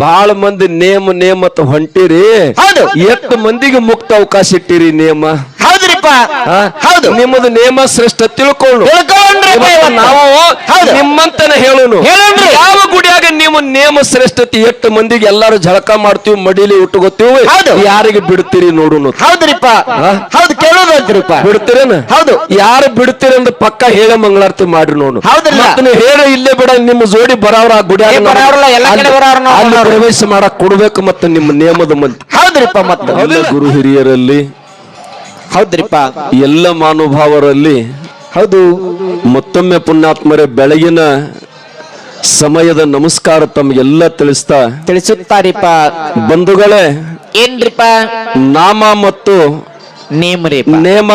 ಬಹಳ ಮಂದಿ ನೇಮ ನೇಮ ಅಂತ ಹೊಂಟಿರಿ. ಎಷ್ಟು ಮಂದಿಗೆ ಮುಕ್ತ ಅವಕಾಶ ಇಟ್ಟಿರಿ ನೇಮ? ಹೌದು. ನಿಮ್ಮದು ನೇಮ ಶ್ರೇಷ್ಠ ತಿಳ್ಕೊಂಡು. ನಾವು ಹೌದು. ನಿಮ್ಮಂತನ ಹೇಳುನು. ಹೇಳೋಣ್ರಿ. ಯಾವ ಗುಡಿಯಾಗ ನೀವು ನೇಮ ಶ್ರೇಷ್ಠತೆ ಎಷ್ಟು ಮಂದಿಗೆ ಎಲ್ಲಾರು ಜಳಕ ಮಾಡ್ತೀವಿ ಮಡಿಲಿ ಉಟ್ಕೋತೀವಿ ಹೌದು. ಯಾರಿಗೆ ಬಿಡ್ತೀರಿ ನೋಡುನು. ಹೌದ್ರಿಪ್ಪ. ಹೌದು ಕೇಳೋದ್ರಿಪ್ಪ ಬಿಡ್ತೀರೇನ? ಹೌದು. ಯಾರು ಬಿಡ್ತೀರಿ ಅಂದ್ರೆ ಪಕ್ಕ ಹೇಳ ಮಂಗಳಾರತಿ ಮಾಡ್ರಿ ನೋಡು. ಹೌದ್ರಿ ಮತ್ತೆ ನೀವು ಹೇಳ ಇಲ್ಲೇ ಬಿಡ ನಿಮ್ಮ ಜೋಡಿ ಬರೋರ ಆ ಗುಡಿಯಾಗ ಏ, ಎಲ್ಲ ಕಡೆ ಅಲ್ಲಿ-. ಪ್ರವೇಶ ಮಾಡಕ್ ಕೊಡ್ಬೇಕು ಮತ್ತೆ ನಿಮ್ಮ ನೇಮದ ಮಂದಿ. ಹೌದ್ರಿಪ್ಪ ಮತ್ತೆ. ಗುರು ಹಿರಿಯರಲ್ಲಿ ಹೌದ್ರಿಪ್ಪ? ಎಲ್ಲ ಮಾನುಭಾವರಲ್ಲಿ ಹೌದು. ಮತ್ತೊಮ್ಮೆ ಪುಣ್ಯಾತ್ಮರೇ ಬೆಳಗಿನ ಸಮಯದ ನಮಸ್ಕಾರ ತಮಗೆಲ್ಲ ತಿಳಿಸ್ತಾ ತಿಳಿಸುತ್ತಾರಿಪ್ಪ. ಬಂಧುಗಳೇ ಏನ್ರಿಪ್ಪ? ನಾಮ ಮತ್ತು ನೇಮರಿ ನೇಮ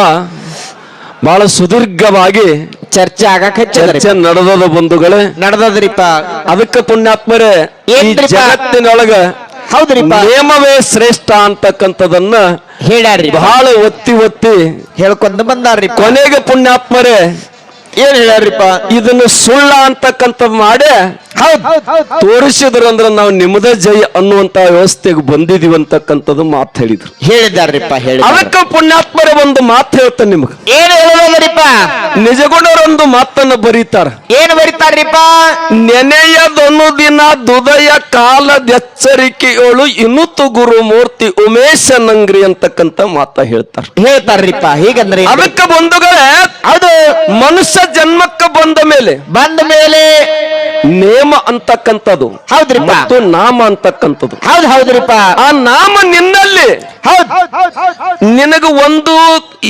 ಬಹಳ ಸುದೀರ್ಘವಾಗಿ ಚರ್ಚೆ ಆಗಕ್ಕೆ ಚರ್ಚೆ ನಡೆದದ ಬಂಧುಗಳೇ. ನಡೆದದ್ರಿಪ್ಪ. ಅದಕ್ಕೆ ಪುಣ್ಯಾತ್ಮರೇ? ಜಗತ್ತಿನೊಳಗ ಹೌದ್ರಿಪ್ಪ? ನೇಮವೇ ಶ್ರೇಷ್ಠ ಅಂತಕ್ಕಂಥದನ್ನ ಹೇಳ್ಯಾರ್ರಿ ಬಹಳ ಒತ್ತಿ ಒತ್ತಿ ಹೇಳ್ಕೊಂಡು ಬಂದಾರ್ರಿ ಕೊನೆಗೆ ಪುಣ್ಯಾತ್ಮರೇ ಏನ್ ಹೇಳ್ಯಾರಿಪ್ಪ? ಇದನ್ನ ಸುಳ್ಳ ಅಂತಕ್ಕಂಥದ್ದು ಮಾಡಿ ತೋರಿಸಿದ್ರಂದ್ರ ತೋರಿಸಿದ್ರು ಅಂದ್ರೆ ನಾವು ನಿಮ್ಮದ ಜೈ ಅನ್ನುವಂತ ವ್ಯವಸ್ಥೆಗೆ ಬಂದಿದೀವಿ ಅಂತಕ್ಕಂಥದ್ದು ಮಾತು ಹೇಳಿದ್ರು. ಹೇಳಿದಾರ್ರಿಪ್ಪ ಹೇಳಿ ಅದಕ್ಕೆ ಪುಣ್ಯಾತ್ಮರ ಒಂದು ಮಾತು ಹೇಳ್ತಾನೆ ನಿಮಗೆ. ಏನ್ ಹೇಳೋದ್ರಿಪ್ಪ ನಿಜಗೊಂಡವರೊಂದು ಮಾತನ್ನ ಬರೀತಾರ. ಏನ್ ಬರೀತಾರ್ರಿಪ್ಪ? ನೆನೆಯದೊಂದು ದಿನ ದುದಯ ಕಾಲದ ಕಾಲದೆಚ್ಚರಿಕೆಯೋಳು ಇನ್ನುತ್ತು ಗುರು ಮೂರ್ತಿ ಉಮೇಶ ನಂಗ್ರಿ ಅಂತಕ್ಕಂತ ಮಾತ ಹೇಳ್ತಾರ. ಹೇಳ್ತಾರ್ರಿಪ್ಪ ಹೀಗಂದ್ರೆ ಅದಕ್ಕ ಬಂಧುಗಳೇ ಹೌದು. ಮನುಷ್ಯ ಜನ್ಮಕ್ಕೆ ಬಂದ ಮೇಲೆ ಬಂದ ಮೇಲೆ ನೇಮ ಅಂತಕ್ಕಂಥದ್ದು ಹೌದ್ರಿ ಮತ್ತು ನಾಮ ಅಂತಕ್ಕಂಥದ್ದು. ಹೌದ್ ಹೌದ್ರಿಪ್ಪ. ಆ ನಾಮ ನಿನ್ನಲ್ಲಿ ಹೌದ್. ನಿನಗ ಒಂದು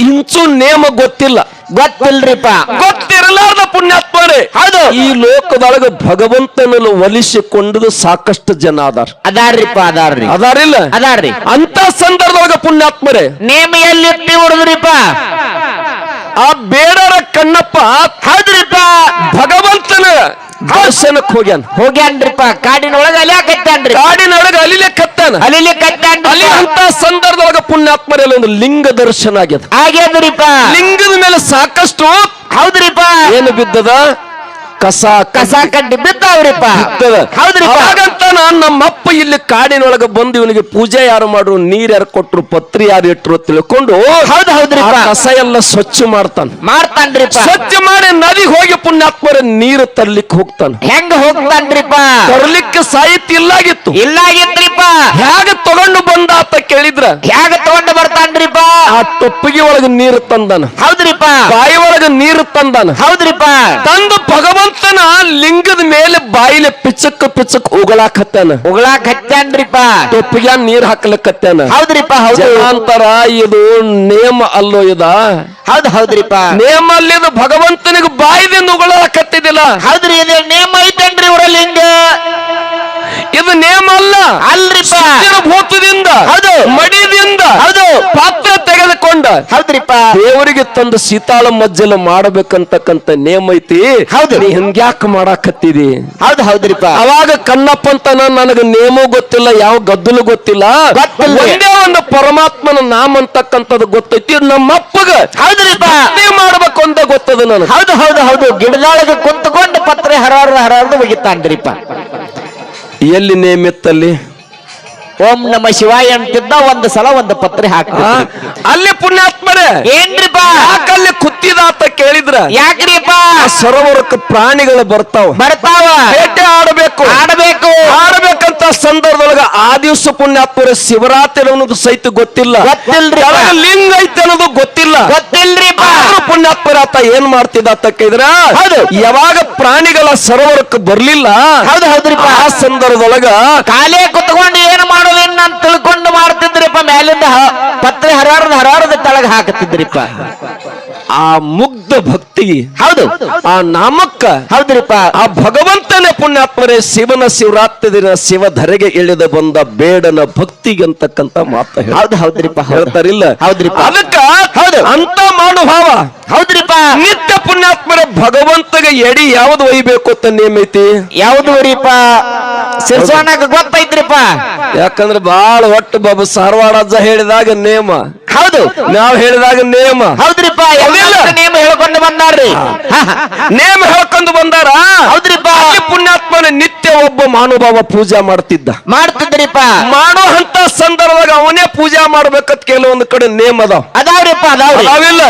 ಇಂಚು ನೇಮ ಗೊತ್ತಿಲ್ಲ. ಗೊತ್ತಿಲ್ರಿಪ್ಪ. ಗೊತ್ತಿರಲಾರ್ದ ಪುಣ್ಯಾತ್ಮರೇ ಹೌದು. ಈ ಲೋಕದೊಳಗ ಭಗವಂತನನ್ನು ಒಲಿಸಿಕೊಂಡದು ಸಾಕಷ್ಟು ಜನ ಅದಾರ. ಅದಾರ್ರಿಪ್ಪ ಅದಾರ್ರಿ. ಅದಾರಿಲ್ಲ? ಅದಾರ್ರಿ. ಅಂತ ಸಂದರ್ಭದೊಳಗ ಪುಣ್ಯಾತ್ಮರೇ. ನೇಮ ಎಲ್ಲಿ ಹುಡುಗ್ರಿಪ್ಪ ಆ ಬೇಡರ ಕಣ್ಣಪ್ಪ ಹಾದ್ರಿಪ್ಪ ಭಗವಂತನ ದರ್ಶನಕ್ಕೆ ಹೋಗ್ಯಾನ. ಹೋಗ್ಯಾನ್ರಿಪ್ಪ. ಕಾಡಿನೊಳಗೆ ಅಲೆ ಕತ್ತಾನ್ರಿ ಕಾಡಿನೊಳಗೆ ಅಲಿಲೆ ಕತ್ತಾನ ಅಲಿಲೆ ಕತ್ತಾನ ಅಲ್ಲಿ ಅಂತ ಸಂದರ್ಭದೊಳಗ ಪುಣ್ಯಾತ್ಮರಲ್ಲಿ ಒಂದು ಲಿಂಗ ದರ್ಶನ ಆಗ್ಯದ. ಆಗ್ಯದ್ರಿಪ್ಪ. ಲಿಂಗದ ಮೇಲೆ ಸಾಕಷ್ಟು ಹೌದ್ರಿಪ್ಪ. ಏನು ಬಿದ್ದದ? ಕಸ ಕಸ ಕಡ್ಡಿ ಬಿದ್ದಾವ್ರಿಪ್ಪ. ಹೌದ್ರಿ ಹಾಗಂತ ನಾನ್ ನಮ್ಮಪ್ಪ ಇಲ್ಲಿ ಕಾಡಿನೊಳಗೆ ಬಂದು ಇವನಿಗೆ ಪೂಜೆ ಯಾರು ಮಾಡ್ರು ನೀರ್ ಯಾರು ಕೊಟ್ರು ಪತ್ರಿ ಯಾರು ಇಟ್ರು ತಿಳ್ಕೊಂಡು ಹೌದ್ ಹೌದ್ರಿ ಕಸ ಎಲ್ಲ ಸ್ವಚ್ಛ ಮಾಡ್ತಾನ. ಮಾಡ್ತಾನ್ರಿ ಸ್ವಚ್ಛ ಮಾಡಿ ನದಿ ಹೋಗಿ ಪುಣ್ಯಾತ್ಮರ ನೀರು ತರ್ಲಿಕ್ಕೆ ಹೋಗ್ತಾನ. ಹೆಂಗ ಹೋಗ್ತಾನ್ರಿಪ್ಪ? ತರ್ಲಿಕ್ಕೆ ಸಾಹಿತ್ಯ ಇಲ್ಲಾಗಿತ್ತು. ಇಲ್ಲಾಗಿತ್ರಿಪ್ಪ. ಹೇಗ ತಗೊಂಡು ಬಂದ ಅಂತ ಕೇಳಿದ್ರ? ಹ್ಯಾಗ ತಗೊಂಡು ಬರ್ತಾನ್ರಿಪ್ಪ? ಆ ಟೊಪ್ಪಿಗೆ ಒಳಗ ನೀರು ತಂದನ. ಹೌದ್ರಿಪ್ಪ. ಬಾಯಿ ಒಳಗ ನೀರು ತಂದಾನ. ಹೌದ್ರಿಪ್ಪ. ತಂದು ಭಗವಂತನ ಲಿಂಗದ ಮೇಲೆ ಬಾಯಿಲೆ ಪಿಚಕ್ ಪಿಚಕ್ ಉಗಳಾಕತ್ತಾನ. ಉಗಳಾಕ್ ಹತ್ತಾನ್ರಿಪ್ಪ ಟೊಪ್ಪಿಗೆ ನೀರ್ ಹಾಕ್ಲಕತ್ತಾನ. ಹೌದ್ರಿಪ್ಪ ಹೌದು. ಅಂತಾರ ಇದು ನೇಮ ಅಲ್ಲೋ ಇದ. ಹೌದ್ ಹೌದ್ರಿಪ್ಪ. ನೇಮ ಅಲ್ಲಿದು ಭಗವಂತನಿಗೆ ಬಾಯಿದಿಂದ ಉಗಳಾಕತ್ತಿದಿಲ್ಲ ಹೌದ್ರಿ ಇದು ನೇಮ ಐತನ್ರಿ ಇವರ ಹಿಂಗ? ಇದು ನೇಮ ಅಲ್ಲ. ಅಲ್ರಿಪ್ಪ. ಭೂತದಿಂದ ಹೌದು. ಮಡಿದಿಂದ ಹೌದು. ಪಾತ್ರ ತೆಗೆದುಕೊಂಡ. ಹೌದ್ರಿಪ್ಪ. ದೇವರಿಗೆ ತಂದು ಸೀತಾಳ ಮಜ್ಜಲ ಮಾಡಬೇಕಂತಕ್ಕಂತ ನೇಮ ಐತಿ. ಹೌದು. ನೀ ಹಿಂಗ್ಯಾಕ್ ಮಾಡಾಕತ್ತಿದಿ? ಹೌದ್ ಹೌದ್ರಿಪ್ಪ. ಅವಾಗ ಕಣ್ಣಪ್ಪ ಅಂತ ನನಗ ನೇಮ ಗೊತ್ತಿಲ್ಲ ಯಾವ ಗದ್ದಲು ಗೊತ್ತಿಲ್ಲ. ಒಂದೇ ಒಂದು ಪರಮಾತ್ಮನ ನಾಮ ಅಂತಕ್ಕಂಥದ್ದು ಗೊತ್ತೈತಿ ನಮ್ಮಪ್ಪಗ. ಹೌದ್ರಿಪ್ಪ. ಮಾಡ್ಬೇಕು ಅಂತ ಗೊತ್ತದ ನನಗೆ. ಹೌದು ಹೌದು ಹೌದು. ಗಿಡದೊಳಗೆ ಕುಂತ್ಕೊಂಡು ಪತ್ರೆ ಹರಾರ್ದು ಹರಾರ್ದು ಒಗಿತಾನ್ರಿಪ್ಪ. ಎಲ್ಲಿ ನೇಮಿತ್ತಲ್ಲಿ? ಓಂ ನಮ ಶಿವಾಯ ಅಂತಿದ್ದ ಒಂದು ಸಲ ಒಂದು ಪತ್ರೆ ಹಾಕ? ಅಲ್ಲಿ ಪುಣ್ಯಾತ್ಮರೇ. ಏನ್ರಿಪ್ಪ ಯಾಕಲ್ಲಿ ಅಂತ ಕೇಳಿದ್ರ ಯಾಕ್ರಿಪ್ಪ? ಸರೋವರಕ್ಕೆ ಪ್ರಾಣಿಗಳು ಬರ್ತಾವ. ಬರ್ತಾವ. ಬೇಟೆ ಆಡಬೇಕು. ಆಡಬೇಕು. ಆಡಬೇಕಂತ ಸಂದರ್ಭದೊಳಗ ಆ ದಿವಸ ಪುಣ್ಯಾತ್ಮರ ಶಿವರಾತ್ರಿ ಅನ್ನೋದು ಸಹಿತ ಗೊತ್ತಿಲ್ಲ. ಗೊತ್ತಿಲ್ರಿ ಲಿಂಗ ಐತೆ ಅನ್ನೋದು ಗೊತ್ತಿಲ್ಲ. ಗೊತ್ತಿಲ್ರಿ ಪುಣ್ಯಾತ್ಮರ ಆತ ಏನ್ ಮಾಡ್ತಿದ್ದ ಅಂತ ಕೇಳಿದ್ರ? ಹೌದು. ಯಾವಾಗ ಪ್ರಾಣಿಗಳ ಸರೋವರಕ್ಕೆ ಬರ್ಲಿಲ್ಲ ಹೌದು ಹೌದ್ರಿಪ್ಪ. ಆ ಸಂದರ್ಭದೊಳಗ ಕಾಲೇ ಕುತ್ಕೊಂಡು ಏನ್ ಮಾಡೋದೇನ್ ಅಂತ ತಿಳ್ಕೊಂಡು ಮಾಡ್ತಿದ್ರಿಪ್ಪ. ಮೇಲಿಂದ ಪತ್ರೆ ಹರಾರದ ಹರಾರದ ತಳಗ ಹಾಕತಿದ್ರಿಪ್ಪ ಆ ಮುಗ್ಧ ಭಕ್ತಿ ಹೌದು. ಆ ನಾಮಕ್ಕ ಹೌದ್ರಿಪ್ಪ. ಆ ಭಗವಂತನ ಪುಣ್ಯಾತ್ಮರೇ ಶಿವನ ಶಿವರಾತ್ರಿ ದಿನ ಶಿವ ಧರೆಗೆ ಇಳಿದು ಬಂದ ಬೇಡನ ಭಕ್ತಿಗೆ ಅಂತಕ್ಕಂತ ಮಾತ. ಹೌದು ಹೌದ್ರಿಪ್ಪ ಹೌದು. ಹೇಳ್ತಾರಿಲ್ಲ? ಹೌದ್ರಿಪ್ಪ. ಅದಕ್ಕ ಹೌದು. ಅಂತ ಮಾಡುಭಾವ ಹೌದ್ರಿಪ್ಪ. ನಿತ್ಯ ಪುಣ್ಯಾತ್ಮರ ಭಗವಂತಗೆ ಎಡಿ ಯಾವ್ದು ಒಯ್ಬೇಕು ಅಂತ ನೇಮೈತಿ? ಯಾವ್ದು ರೀಪ ಸಿರ್ಸೋಣಕ ಗೊತ್ತೈತ್ರಿಪ್ಪ. ಯಾಕಂದ್ರೆ ಬಾಳ ಒಟ್ಟು ಬಾಬು ಸಾರವಾಡ ಹೇಳಿದಾಗ ನೇಮ. ಹೌದು. ನಾವ್ ಹೇಳಿದಾಗ ನೇಮ. ಹೌದ್ರಿಪ್ಪ. ನೇಮ ಎಲ್ಲ ನೇಮ ಬಂದಾರ್ರಿ ನೇಮ ಹೇಳ್ಕೊಂಡು ಬಂದಾರ. ಹೌದ್ರಿಪ್ಪ. ಅಲ್ಲಿ ಪುಣ್ಯಾತ್ಮನ ನಿತ್ಯ ಒಬ್ಬ ಮಾನುಭಾವ ಪೂಜೆ ಮಾಡ್ತಿದ್ದ. ಮಾಡ್ತಿದ್ರಿಪ್ಪ ಮಾಡೋ ಅಂತ ಸಂದರ್ಭದಾಗ ಅವನೇ ಪೂಜೆ ಮಾಡ್ಬೇಕತ್ ಕೆಲವೊಂದು ಕಡೆ ನೇಮ್ ಅದಾವ. ಅದಾವ್ರಿಪ್ಪ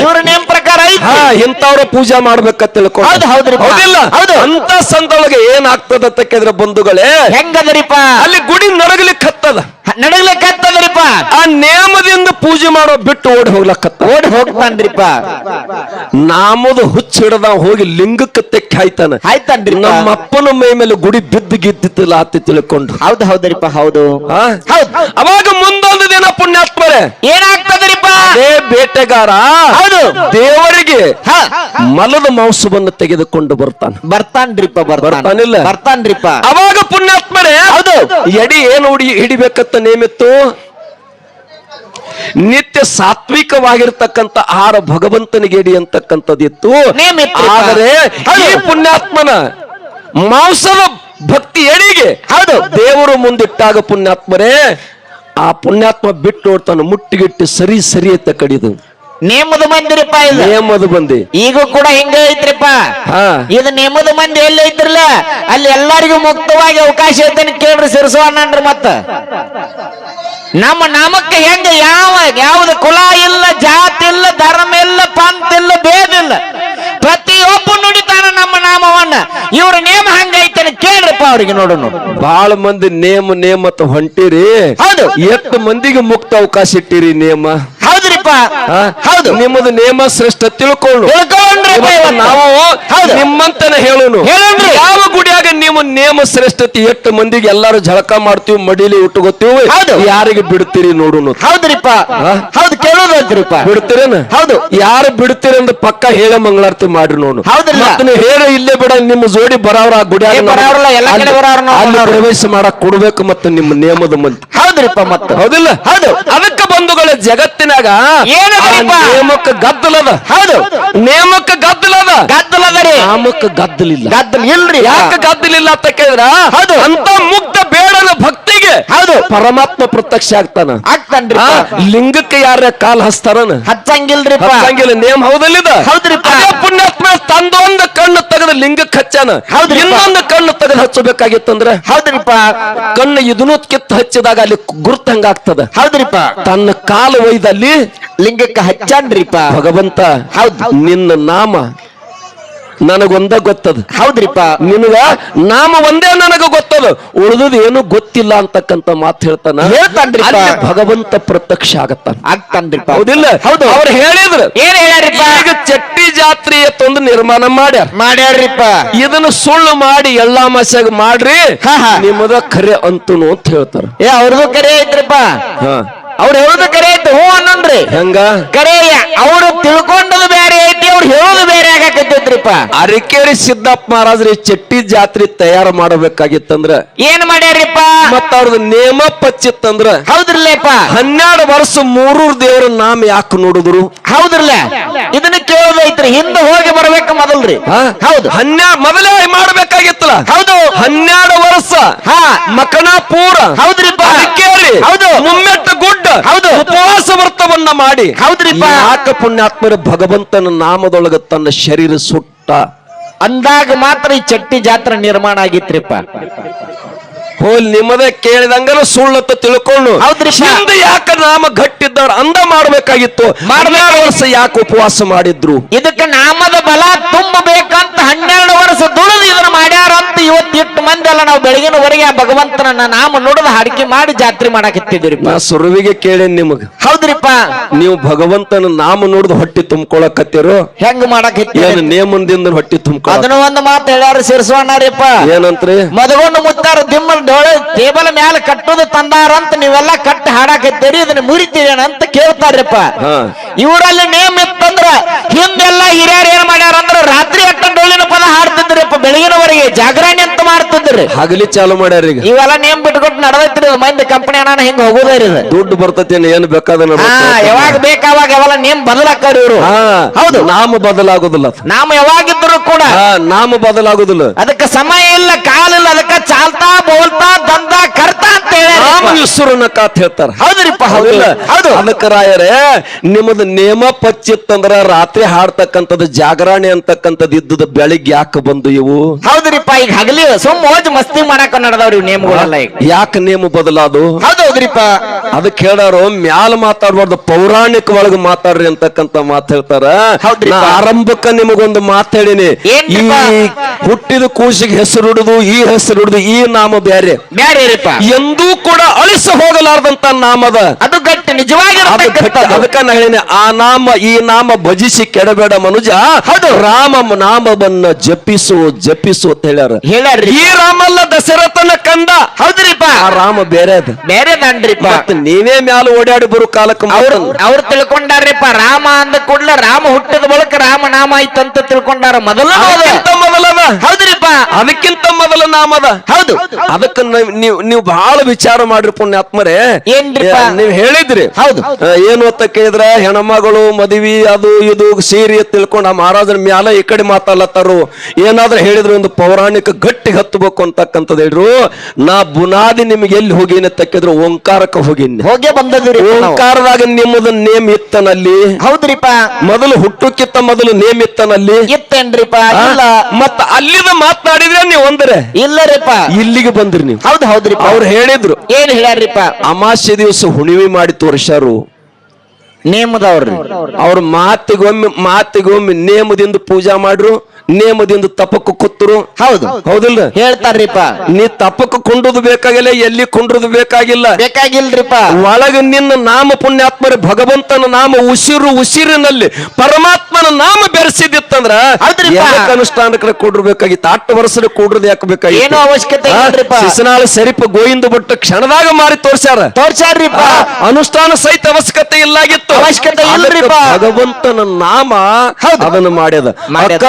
ಇವ್ರ ನೇಮ ಐತಿ. ಇಂಥವ್ರ ಪೂಜಾ ಮಾಡ್ಬೇಕಂತ ತಿಳ್ಕೊಂಡು. ಹೌದು. ಹೌದಿಲ್ಲ? ಹೌದು. ಅಂತ ಸಂದೊಳಗೆ ಏನಾಗ್ತದ ಅಂತ ಕೇಳಿದ್ರೆ ಬಂಧುಗಳೇ? ಹೆಂಗದರಿಪ್ಪ? ಅಲ್ಲಿ ಗುಡಿ ನಡಗಲಿಕ್ಕೆ ಹತ್ತದ ನಡಗಲಿಕ್ಕೆ ಹತ್ತದ್ರಿಪ್ಪ ಆ ನೇಮದಿಂದ ಪೂಜೆ ಮಾಡೋ ಬಿಟ್ಟು ಓಡಿ ಹೋಗ್ಲಕ್ಕತ್ತ ಓಡಿ ಹೋಗ್ತಾನ್ರಿಪ್ಪ ನಾಮದ ಹುಚ್ಚ ಹಿಡದ ಹೋಗಿ ಲಿಂಗಕ್ಕೆ ತೆಕ್ಕಿ ಆಯ್ತಾನ ಆಯ್ತಾನ್ರಿ ನಮ್ಮ ಅಪ್ಪನ ಮೈ ಮೇಲೆ ಗುಡಿ ಬಿದ್ದ ಗಿದ್ದಿತ್ತಿಲ್ಲ ಅತ್ತಿ ತಿಳ್ಕೊಂಡು. ಹೌದು ಹೌದ್ರಿಪ್ಪ ಹೌದು. ಅವಾಗ ಮುಂದೊಂದು ದಿನ ಪುಣ್ಯಾತ್ಮರೇ ಏನಾಗ್ತದ್ರಿಪ್ಪ? ಅದೇ ಬೇಟೆಗಾರ. ಹೌದು. ದೇವರಿಗೆ ಮಲದ ಮಾಂಸವನ್ನು ತೆಗೆದುಕೊಂಡು ಬರ್ತಾನೆ. ಬರ್ತಾನ್ರಿಪ್ಪ ಬರ್ತಾನ. ಬರ್ತಾನಿಲ್ಲ? ಬರ್ತಾನ್ರಿಪ್ಪ. ಅವಾಗ ಪುಣ್ಯಾತ್ಮರೇ ಹೌದು. ಎಡಿ ಏನು ಹುಡಿ ಹಿಡಿಬೇಕಂತ ನೇಮಿತ್ತು? ನಿತ್ಯ ಸಾತ್ವಿಕವಾಗಿರ್ತಕ್ಕಂಥ ಆಹಾರ ಭಗವಂತನಿಗೆ ಎಡಿ ಅಂತಕ್ಕಂಥದ್ದಿತ್ತು. ಆದರೆ ಈ ಪುಣ್ಯಾತ್ಮನ ಮಾಂಸದ ಭಕ್ತಿ ಎಡಿಗೆ ಹೌದು. ದೇವರು ಮುಂದಿಟ್ಟಾಗ ಪುಣ್ಯಾತ್ಮರೇ ಆ ಪುಣ್ಯಾತ್ಮ ಬಿಟ್ಟು ನೋಡ್ತಾನೆ ಮುಟ್ಟಿಗಿಟ್ಟು ಸರಿ ಸರಿ ಅಂತ ಕಡಿದು. ನೇಮದ ಮಂದಿರಪ್ಪ ಇದು. ನೇಮದು ಬಂದಿ ಈಗ ಕೂಡ ಹಿಂಗ ಐತ್ರಿಪ್ಪ. ಹಾ. ಇದು ನೇಮದ ಮಂದಿ ಎಲ್ಲಿ ಐತ್ರಲ್ಲ? ಅಲ್ಲಿ ಎಲ್ಲರಿಗೂ ಮುಕ್ತವಾಗಿ ಅವಕಾಶ ಐತೆ ಕೇಳ್ರಿ ಸಿರಿಸುವ ಮತ್ತ. ನಮ್ಮ ನಾಮಕ್ಕೆ ಹೆಂಗ ಯಾವ ಯಾವ್ದು ಕುಲ ಇಲ್ಲ ಜಾತಿ ಇಲ್ಲ ಧರ್ಮ ಇಲ್ಲ ಪಂಥ ಇಲ್ಲ ಭೇದ ಇಲ್ಲ ಪ್ರತಿಯೊಬ್ಬ ನುಡಿತಾನ ನಮ್ಮ ನಾಮವನ್ನ ಇವ್ರ ನೇಮ ಹಂಗೈತೆ ಕೇಳ್ರಪ್ಪ ಅವ್ರಿಗೆ ನೋಡು ನೋಡು ಬಹಳ ಮಂದಿ ನೇಮ ನೇಮ ಅಂತ ಹೊಂಟಿರಿ ಹೌದು. ಎಷ್ಟು ಮಂದಿಗೆ ಮುಕ್ತ ಅವಕಾಶ ಇಟ್ಟಿರಿ ನೇಮ ಹೌದ್ರಿಪ್ಪ? ಹೌದು ನಿಮ್ಮದು ನೇಮ ಶ್ರೇಷ್ಠ ತಿಳ್ಕೊಂಡು. ನಾವು. ನಿಮ್ಮಂತನ ಹೇಳೋನು. ಯಾವ ಗುಡಿಯಾಗ ನೀವು ನೇಮ ಶ್ರೇಷ್ಠತೆ ಎಷ್ಟು ಮಂದಿಗೆ ಎಲ್ಲಾರು ಜಳಕ ಮಾಡ್ತೀವಿ ಮಡಿಲಿ ಉಟ್ಕೋತೀವಿ ಹೌದು. ಯಾರಿಗೆ ಬಿಡ್ತೀರಿ ನೋಡು ಹೌದ್ರಿಪ್ಪ? ಹೌದು ಕೇಳೋದ್ರಿಪ್ಪ ಬಿಡ್ತೀರೇನ? ಹೌದು. ಯಾರು ಬಿಡ್ತೀರಿ ಅಂತ ಪಕ್ಕ ಹೇಳ ಮಂಗಳಾರತಿ ಮಾಡ್ರಿ ನೋಡು. ಹೌದ್ರಿ ಹೇಳ ಇಲ್ಲೇ ಬಿಡ ನಿಮ್ಮ ಜೋಡಿ ಬರವ್ರ ಗುಡಿ ಪ್ರವೇಶ ಮಾಡಕ್ ಕೊಡ್ಬೇಕು ಮತ್ತೆ ನಿಮ್ಮ ನೇಮದ ಮಂದಿ. ಹೌದ್ರಿಪ್ಪ ಮತ್ತ. ಹೌದಿಲ್ಲ? ಹೌದು. ಅದಕ್ಕೆ ಬಂಧುಗಳ ಜಗತ್ತಿನಾಗ ನೇಮಕ್ಕೆ ಗದ್ದಲದ. ಹೌದು. ನೇಮಕ್ಕೆ ಗದ್ದಲದ. ರೀ. ನಾಮಕ್ಕೆ ಗದ್ದಲಿಲ್ಲ. ಗದ್ದಲ ಇಲ್ರಿ. ಯಾಕೆ ಗದ್ದಲಿಲ್ಲ ಅಂತ ಕೇಳಿದ್ರ? ಹೌದು. ಅಂತ ಮುಗ್ಧ ಬೇಡನ ಭಕ್ತಿಗೆ ಹೌದು. ಪರಮಾತ್ಮ ಪ್ರತ್ಯಕ್ಷ ಆಗ್ತಾನ. ಆಗ್ತಾನ್ರಿ ಆ, ಲಿಂಗಕ್ಕೆ ಯಾರ ಕಾಲ್ ಹಸ್ತಾರನ ಹಚ್ಚಂಗಿಲ್ರಿ ಹಚ್ಚಂಗಿಲ್ಲ ನೇಮ್ ಹೌದಲ್ಲಿದ? ಹೌದ್ರಿಪ್ಪ. ಅದೇ ಪುಣ್ಯಾತ್ಮ ತಂದೊಂದು ಕಣ್ಣು ತೆಗೆದು ಲಿಂಗಕ್ಕೆ ಹಚ್ಚಾನ ಹೌದು ಇನ್ನೊಂದು ಕಣ್ಣು ತೆಗೆದು ಹಚ್ಚಬೇಕಾಗಿತ್ತಂದ್ರೆ? ಹೌದ್ರಿಪ್ಪ. ಕಣ್ಣು ಇದನ್ನೂ ಕಿತ್ತು ಹಚ್ಚಿದಾಗ ಅಲ್ಲಿ ಗುರುತ ಹಂಗಾಗ್ತದ. ಹೌದ್ರಿಪ್ಪ. ತನ್ನ ಕಾಲು ಒಯ್ದಲ್ಲಿ ಲಿಂಗಕ್ಕೆ ಹಚ್ಚನ್ರಿಪ್ಪ. ಭಗವಂತ ಹೌದು. ನಿನ್ನ ನಾಮ ನನಗೊಂದ ಗೊತ್ತದ. ಹೌದ್ರಿಪ್ಪ. ನಿನಗ ನಾಮ ಒಂದೇ ನನಗ ಗೊತ್ತದ. ಉಳಿದದ ಏನು ಗೊತ್ತಿಲ್ಲ ಅಂತಕ್ಕಂತ ಮಾತು ಹೇಳ್ತಾನ. ಭಗವಂತ ಪ್ರತ್ಯಕ್ಷ ಆಗತ್ತಾನ. ಆಗ್ತಾನ್ರಿಪ್ಪ. ಹೌದಿಲ್ಲ? ಹೌದು. ಅವ್ರು ಹೇಳಿದ್ರು. ಏನ್ ಹೇಳ್ಯಾರಿಪ್ಪ? ಈಗ ಚಟ್ಟಿ ಜಾತ್ರೆ ತಂದು ನಿರ್ಮಾಣ ಮಾಡ್ಯಾರ. ಮಾಡ್ಯಾರ್ರಿಪ್ಪ. ಇದನ್ನ ಸುಳ್ಳು ಮಾಡಿ ಎಲ್ಲಾ ಮಾಸ್ಯಾಗ ಮಾಡ್ರಿ. ನಿಮ್ಮದ ಖರೆ ಅಂತನು ಅಂತ ಹೇಳ್ತಾರ. ಏ ಅವ್ರದ್ದು ಕರೆ ಐತ್ರಿಪ್ಪ. ಹಾ. ಅವ್ರು ಹೇಳುದು ಕರೆ ಐತಿ ಹ್ಞೂ ಅನ್ನನ್ರಿ ಹೆಂಗ? ಕರೆಯ ಅವ್ರು ತಿಳ್ಕೊಂಡದು ಬೇರೆ ಐತಿ ಅವ್ರು ಹೇಳುದು ಬೇರೆ ಆಗಾಕತ್ತೈತ್ರಿಪ್ಪ. ಅರಿಕೇರಿ ಸಿದ್ದಪ್ಪ ಮಹಾರಾಜ್ರಿ ಚಟ್ಟಿ ಜಾತ್ರೆ ತಯಾರು ಮಾಡಬೇಕಾಗಿತ್ತಂದ್ರ ಏನ್ ಮಾಡ್ಯಾರಿಪ್ಪ ಮತ್ತ ಅವ್ರದ್ದು ನೇಮ ಪಚ್ಚಿತ್ತಂದ್ರ ಹೌದ್ರಲ್ಲೇಪ್ಪ. ಹನ್ನೆರಡು ವರ್ಷ ಮೂರೂರ್ ದೇವರ ನಾಮ ಯಾಕೆ ನೋಡಿದ್ರು? ಹೌದ್ರಲ್ಲ? ಇದನ್ನ ಕೇಳೋದೈತ್ರಿ ಹಿಂದೆ ಹೋಗಿ ಬರ್ಬೇಕು ಮೊದಲ್ರಿ. ಹೌದು. ಹನ್ನೆರಡು ಮೊದಲೇ ಮಾಡ್ಬೇಕಾಗಿತ್ತಲ್ಲ? ಹೌದು. ಹನ್ನೆರಡು ವರ್ಷ ಹಾ. ಮಕನಾಪುರ ಹೌದ್ರಿಪ್ಪ. ಅರಿಕೇರಿ ಹೌದು. ಮುಮ್ಮೆಟ್ಟ ಗುಡ್ಡ ಹೌದು. ಉಪವಾಸ ವ್ರತವನ್ನ ಮಾಡಿ ಹೌದ್ರಿಪ್ಪ. ಯಾಕ ಪುಣ್ಯಾತ್ಮರ ಭಗವಂತನ ನಾಮದೊಳಗ ತನ್ನ ಶರೀರ ಸುಟ್ಟ ಅಂದಾಗ ಮಾತ್ರ ಈ ಚಟ್ಟಿ ಜಾತ್ರೆ ನಿರ್ಮಾಣ ಆಗಿತ್ರಿಪ್ಪ ಹೋಲ್ ನಿಮ್ಮದೇ ಕೇಳಿದಂಗನ ಸುಳ್ಳತ್ತ ತಿಳ್ಕೊಂಡು. ಹಿಂದೆ ಯಾಕ ನಾಮ ಗಟ್ಟಿದ್ದವ್ರ ಅಂದ ಮಾಡಬೇಕಾಗಿತ್ತು. ಹನ್ನೆರಡು ವರ್ಷ ಯಾಕೆ ಉಪವಾಸ ಮಾಡಿದ್ರು? ಇದಕ್ಕೆ ನಾಮದ ಬಲ ತುಂಬಬೇಕಂತ ಹನ್ನೆರಡು ವರ್ಷ ದುಡಿದು ಇದನ್ನ ಮಾಡ್ಯಾರ ಅಂತ ಇವತ್ತಿಟ್ಟು ಮಂದಿ ಅಲ್ಲ ನಾವು ಬೆಳಗಿನವರೆಗೆ ಆ ಭಗವಂತನ ನಾಮ ನೋಡಿದ ಹಾಡಿಕೆ ಮಾಡಿ ಜಾತ್ರೆ ಮಾಡಾಕಿತ್ತಿದ್ರಿ ನಾ ಸುರುವಿಗೆ ಕೇಳೇನ್ ನಿಮಗ. ಹೌದ್ರಿಪ್ಪ? ನೀವು ಭಗವಂತನ ನಾಮ ನೋಡಿದ ಹೊಟ್ಟಿ ತುಂಬ್ಕೊಳಕತ್ತೀರೋ? ಹೆಂಗ್ ಮಾಡಾಕತ್ತಿ ಏನ್ ನೇಮಂದಿಂದ ಹೊಟ್ಟಿ ತುಂಬ್ಕೊಳ ಅದನ್ನ ಒಂದು ಮಾತು ಹೇಳ್ಯಾರ ಸಿರ್ಸವಣ್ಣರಿಪ್ಪ ಏನಂತ್ರಿ? ಮದಗೊಂಡು ಮುತ್ತಾರ ದಿಮ್ಮಲ್ ಡೋಳೆ ಟೇಬಲ್ ಮ್ಯಾಲ ಕಟ್ಟೋದು ತಂದಾರಂತ ನೀವೆಲ್ಲ ಕಟ್ಟಿ ಹಾಡಾಕತ್ತೀರಿ ಇದನ್ನ ಮುರಿತೀರೇನ ಅಂತ ಕೇಳ್ತಾರಪ್ಪ ಇವರಲ್ಲಿ ನೇಮ್ ಇತ್ತಂದ್ರ ಹಿಂದೆಲ್ಲ ಹಿರಿಯರು ಏನ್ ಮಾಡ್ಯಾರ ಅಂದ್ರ ರಾತ್ರಿ ಅಟ್ಟ ಡೊಳ್ಳಿನ ಪದ ಹಾಡ್ತಿದ್ರಿಪ್ಪ ಬೆಳಗಿನವರೆಗೆ ಜಾಗರಣೆ ಅಂತ ಮಾಡ್ತಿದ್ರಿ. ಹಗಲಿ ಚಾಲು ಮಾಡ್ಯಾರ ಈಗ. ಇವೆಲ್ಲ ನೇಮ್ ಬಿಟ್ಕೊಟ್ಟು ನಡೆದೈತ್ರಿ ಮಂದಿ ಕಂಪನಿ ಅಣ್ಣ ಹಿಂಗ ಹೋಗೋದ್ರಿ ದುಡ್ಡು ಬರ್ತೈತಿ ಏನ್ ಬೇಕಾದ ಯಾವಾಗ ಬೇಕಾವಾಗ ಯಾವಾಗ ನೇಮ್ ಬದಲಾಕಾರ ಇವರು. ಹಾ ಹೌದು. ನಾಮ ಬದಲಾಗುದಿಲ್ಲ ನಾಮ ಯಾವಾಗಿದ್ರು ಕೂಡ ನಾಮ ಬದಲಾಗುದಿಲ್ಲ. ಅದಕ್ಕೆ ಸಮಯ ಇಲ್ಲ ಕಾಲ ಇಲ್ಲ ಅದಕ್ಕೆ ಚಾಲ್ತಾ ಬೋಲ್ತಾ ಕರ್ತಾ ಅಂತ ಹೇಳ್ತಾರ. ಹೌದ್ರಿಪ್ಪ ಹೌದು. ಹೌದಿಲ್ಲ ಹೌದು. ಅದಕ್ಕೆ ರಾಯರೇ ನಿಮ್ಮದು ನೇಮ ಪಚ್ಚಿತ್ತಂದ್ರ ರಾತ್ರಿ ಹಾಡ್ತಕ್ಕಂಥದ್ದು ಜಾಗರಣೆ ಅಂತಕ್ಕಂಥದ್ದು ಇದ್ದದ ಬೆಳಿಗ್ಗೆ ಯಾಕೆ ಬಂದು ಇವು? ಹೌದ್ರಿಪ್ಪ ಈಗ ಹಗಲಿ ಸುಮ್ಮೋಜ್ ಮಸ್ತಿ ಮಾಡಾಕ ನಡೆದವ್ರಿ ನೇಮಗಳೆಲ್ಲ ಈಗ. ಯಾಕೆ ನೇಮ ಬದಲಾದು? ಹೌದು ಹೌದ್ರಿಪ್ಪ. ಅದಕ್ಕೆ ಹೇಳಾರು ಮ್ಯಾಲ ಮಾತಾಡ್ಬಾರ್ದು ಪೌರಾಣಿಕ ಒಳಗ ಮಾತಾಡ್ರಿ ಅಂತಕ್ಕಂಥ ಮಾತು ಹೇಳ್ತಾರ. ನಾ ಆರಂಭಕ್ಕ ನಿಮಗೊಂದು ಮಾತು ಹೇಳಿನಿ. ಈ ಹುಟ್ಟಿದ ಕೂಸಿಗೆ ಹೆಸರು ಹಿಡಿದು ಈ ಹೆಸರು ಹಿಡಿದು ಈ ನಾಮ ಬ್ಯಾರೆ. ಬ್ಯಾರೇರಿಪ್ಪ. ಎಂದೂ ಕೂಡ ಅಳಿಸ ಹೋಗಲಾರ್ದಂತ ನಾಮದ ಅದು ಗಟ್ಟಿ ಅದು ನಿಜವಾಗಿ ಅದಕ್ಕ ನಾ ಹೇಳಿನಿ ಆ ನಾಮ ಈ ನಾಮ ಭಜಿಸಿ ಕೆಡಬೇಡ ಮನುಜ. ಹೌದು. ರಾಮ ನಾಮವನ್ನ ಜಪಿಸು ಜಪಿಸು ಅಂತ ಹೇಳ್ಯಾರ. ಹೇಳ್ಯಾರ್ರಿ. ಈ ರಾಮಲ್ಲ ದಶರಥನ ಕಂದ. ಹೌದ್ರಿಪ್ಪ. ಆ ರಾಮ ಬೇರೆ ಅದ. ಬೇರೆ ದಾನ್ರಿಪ್ಪ ಮತ್ತ ನೀವೇ ಮ್ಯಾಲ ಓಡಾಡಿ ಬರು ಕಾಲಕ್ಕೆ ಅವ್ರು ಅವ್ರು ತಿಳ್ಕೊಂಡಾರ್ರಿಪ್ಪ ರಾಮ ಅಂದ ಕೂಡ್ಲ ರಾಮ ಹುಟ್ಟಿದ ಬಳಿಕ ರಾಮ ನಾಮ ಐತಂತ ತಿಳ್ಕೊಂಡಾರ. ಮೊದಲ ಮೊದಲದ ಹೌದ್ರಿಪ್ಪ. ಅದಕ್ಕಿಂತ ಮೊದಲ ನಾಮದ ಹೌದು. ಅದಕ್ಕ ನೀವ್- ನೀವ್ ಬಹಳ ವಿಚಾರ ಮಾಡ್ರಿ ಪುಣ್ಯಾತ್ಮರೇ. ಏನ್ರಿ ನೀವ್ ಹೇಳಿದ್ರಿ. ಹೌದು. ಆ, ಏನು ಅಂತ ಕೇಳಿದ್ರ? ಹೆಣ್ಮಗಳು ಮದುವೆ ಅದು ಇದು ಸೀರೆ ತಿಳ್ಕೊಂಡು ಆ ಮಹಾರಾಜನ ಮ್ಯಾಲ ಈ ಕಡೆ ಮಾತಾಡ್ಲತ್ತಾರು. ಏನಾದ್ರೂ ಹೇಳಿದ್ರು ಒಂದು ಪೌರಾಣಿಕ ಗಟ್ಟಿ ಹತ್ತಬೇಕು ಅಂತಕ್ಕಂಥದ್ದು ಹೇಳಿದ್ರು ನಾ ಬುನಾದಿ ನಿಮ್ಗೆ ಎಲ್ಲಿ ಹೋಗಿನ ತಕ್ಕಿದ್ರು ಓಂಕಾರಕ್ಕೆ ಹೋಗಿನಿ. ಹೋಗೇ ಬಂದದ್ರಿ ಓಂಕಾರದಾಗ ನಿಮ್ಮದ ನೇಮ್ ಇತ್ತನಲ್ಲಿ. ಹೌದ್ರಿಪ ಮೊದಲು ಹುಟ್ಟುಕ್ಕಿತ್ತ ಮೊದಲು ನೇಮ್ ಇತ್ತನಲ್ಲಿ. ಇತ್ತೇನ್ರಿಪ ಇಲ್ಲ. ಮತ್ತ ಅಲ್ಲಿಂದ ಮಾತನಾಡಿದ್ರೆ ನೀವು ಒಂದರೆ. ಇಲ್ಲರಿಪ ಇಲ್ಲಿಗೆ ಬಂದ್ರಿ ನೀವು. ಹೌದು ಹೌದ್ರಿ ಅವ್ರು ಹೇಳಿದ್ರು. ಏನ್ ಹೇಳ್ಯಾರ್ರಿಪ್ಪ? ಅಮಾಸ್ಯ ದಿವಸ ಹುಣಿವಿ ಮಾಡಿ ತೋರಿಸ್ಯಾರು ನೇಮದವ್ರಿ. ಅವ್ರ ಮಾತಿಗೊಮ್ಮೆ ಮಾತಿಗೊಮ್ಮೆ ನೇಮದಿಂದ ಪೂಜಾ ಮಾಡ್ರು ನೇಮದಿಂದ ತಪಕ್ಕ ಕೂತರು. ಹೌದು. ಹೌದಿಲ್ಲ ಹೇಳ್ತಾರ್ರಿಪ್ಪ. ನೀ ತಪಕ್ಕ ಕುಂಡುದು ಬೇಕಾಗಿಲ್ಲ ಎಲ್ಲಿ ಕುಂಡ್ರದು ಬೇಕಾಗಿಲ್ಲ. ಬೇಕಾಗಿಲ್ರಿಪ್ಪ. ಒಳಗ ನಿನ್ನ ನಾಮ ಪುಣ್ಯಾತ್ಮರ ಭಗವಂತನ ನಾಮ ಉಸಿರು ಉಸಿರಿನಲ್ಲಿ ಪರಮಾತ್ಮನ ನಾಮ ಬೆರೆಸಿದಿತ್ತಂದ್ರ ಅನುಷ್ಠಾನಕ್ಕೆ ಕೂಡ್ರಬೇಕಾಗಿತ್ತು ಅಟ್ಟು ವರ್ಷದ ಕೂಡ್ರದ್ ಯಾಕೆ ಬೇಕಾಗಿತ್ತು? ಅವಶ್ಯಕತೆ ಶಿಶನಾಳ ಸರಿಪ ಗೋಯಿಂದ ಭಟ್ಟ ಕ್ಷಣದಾಗ ಮಾರಿ ತೋರ್ಸ್ಯಾರ. ತೋರ್ಸಾರ್ರಿಪ್ಪ ಆ, ಅನುಷ್ಠಾನ ಸಹಿತ ಅವಶ್ಯಕತೆ ಇಲ್ಲಾಗಿತ್ತು. ಅವಶ್ಯಕತೆ ಭಗವಂತನ ನಾಮ ಹೌದು. ಅದನ್ನು ಮಾಡ್ಯದ. ಮಾಡ್ಯದ.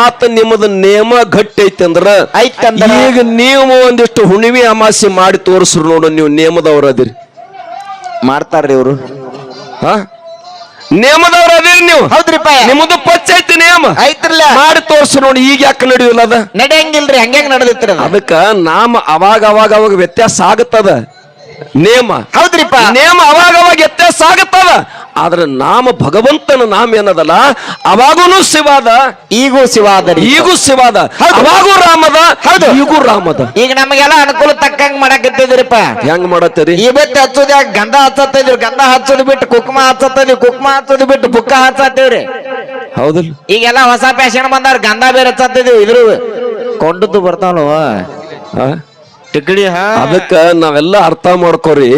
ಅಕಸ್ಮಾತ್ ನಿಮ್ಮದು ನೇಮ ಗಟ್ಟಿ ಐತಿ ಅಂದ್ರ ಐತಂದ್ರ? ಈಗ ನೀವು ಒಂದಿಷ್ಟು ಹುಣಿವಿ ಅಮಾಸೆ ಮಾಡಿ ತೋರಿಸ್ರು ನೋಡು ನೀವು ನೇಮದವ್ರ ಅದಿರಿ. ಮಾಡ್ತಾರ್ರಿ ಇವರು. ಹಾ? ನೇಮದವ್ರ ಅದಿರಿ ನೀವು. ಹೌದ್ರಿಪ್ಪ. ನಿಮ್ಮದು ಪಚ್ಚ ಐತಿ ನೇಮ. ಐತ್ರಲ್ಲ. ಮಾಡಿ ತೋರ್ಸು ನೋಡಿ ಈಗ ಯಾಕೆ ನಡೆಯಲ್ಲ ಅದ? ನಡೆಯಂಗಿಲ್ರಿ ಹಂಗ್ಯಾಂಗ ನಡೆದಿತ್ರಿ ಅದು? ಅದಕ್ಕ ನಾಮ ಅವಾಗ ಅವಾಗ ಅವಾಗ ವ್ಯತ್ಯಾಸ ಆಗತ್ತದ. ನೇಮ. ಹೌದ್ರಿಪ್ಪ. ನೇಮ ಅವಾಗ ಅವಾಗ ವ್ಯತ್ಯಾಸ ಆಗತ್ತದ. ಆದ್ರೆ ನಾಮ ಭಗವಂತನ ನಾಮ ಏನದಲ್ಲ? ಅವಾಗೂನು ಶಿವಾದ. ಈಗೂ ಶಿವಾದ ಈಗೂ ಶಿವಾದ. ಅವಾಗೂ ರಾಮದ. ಹೌದು. ಈಗೂ ರಾಮದ. ಈಗ ನಮಗೆಲ್ಲ ಅನುಕೂಲ ತಕ್ಕಂಗ್ ಮಾಡಕತ್ತಿದ್ರಿಪ್ಪ. ಹೆಂಗ್ ಮಾಡತ್ತೀರಿ? ಈ ಬಿಟ್ಟು ಹಚ್ಚೋದ್ ಯಾಕೆ ಗಂಧ ಹಚ್ಚತ್ತಿದ್ರು ಗಂಧ ಹಚ್ಚೋದು ಬಿಟ್ಟು ಕುಕ್ಮ ಹಚ್ಚತ್ತಿದ್ವಿ ಕುಕ್ಮ ಹಚ್ಚೋದು ಬಿಟ್ಟು ಬುಕ್ಕ ಹಚ್ಚತ್ತೀವ್ರಿ ಹೌದಿಲ್ಲ. ಈಗೆಲ್ಲ ಹೊಸ ಫ್ಯಾಷನ್ ಬಂದಾರ ಗಂಧ ಬೇರೆ ಹಚ್ಚತ್ತಿದ್ವಿ ಇದ್ರು ಕೊಂಡದ್ದು ಬರ್ತಾವಲ್ವ ಹಾ. ಅದಕ್ಕ ನಾವೆಲ್ಲ ಅರ್ಥ ಮಾಡ್ಕೋರಿ.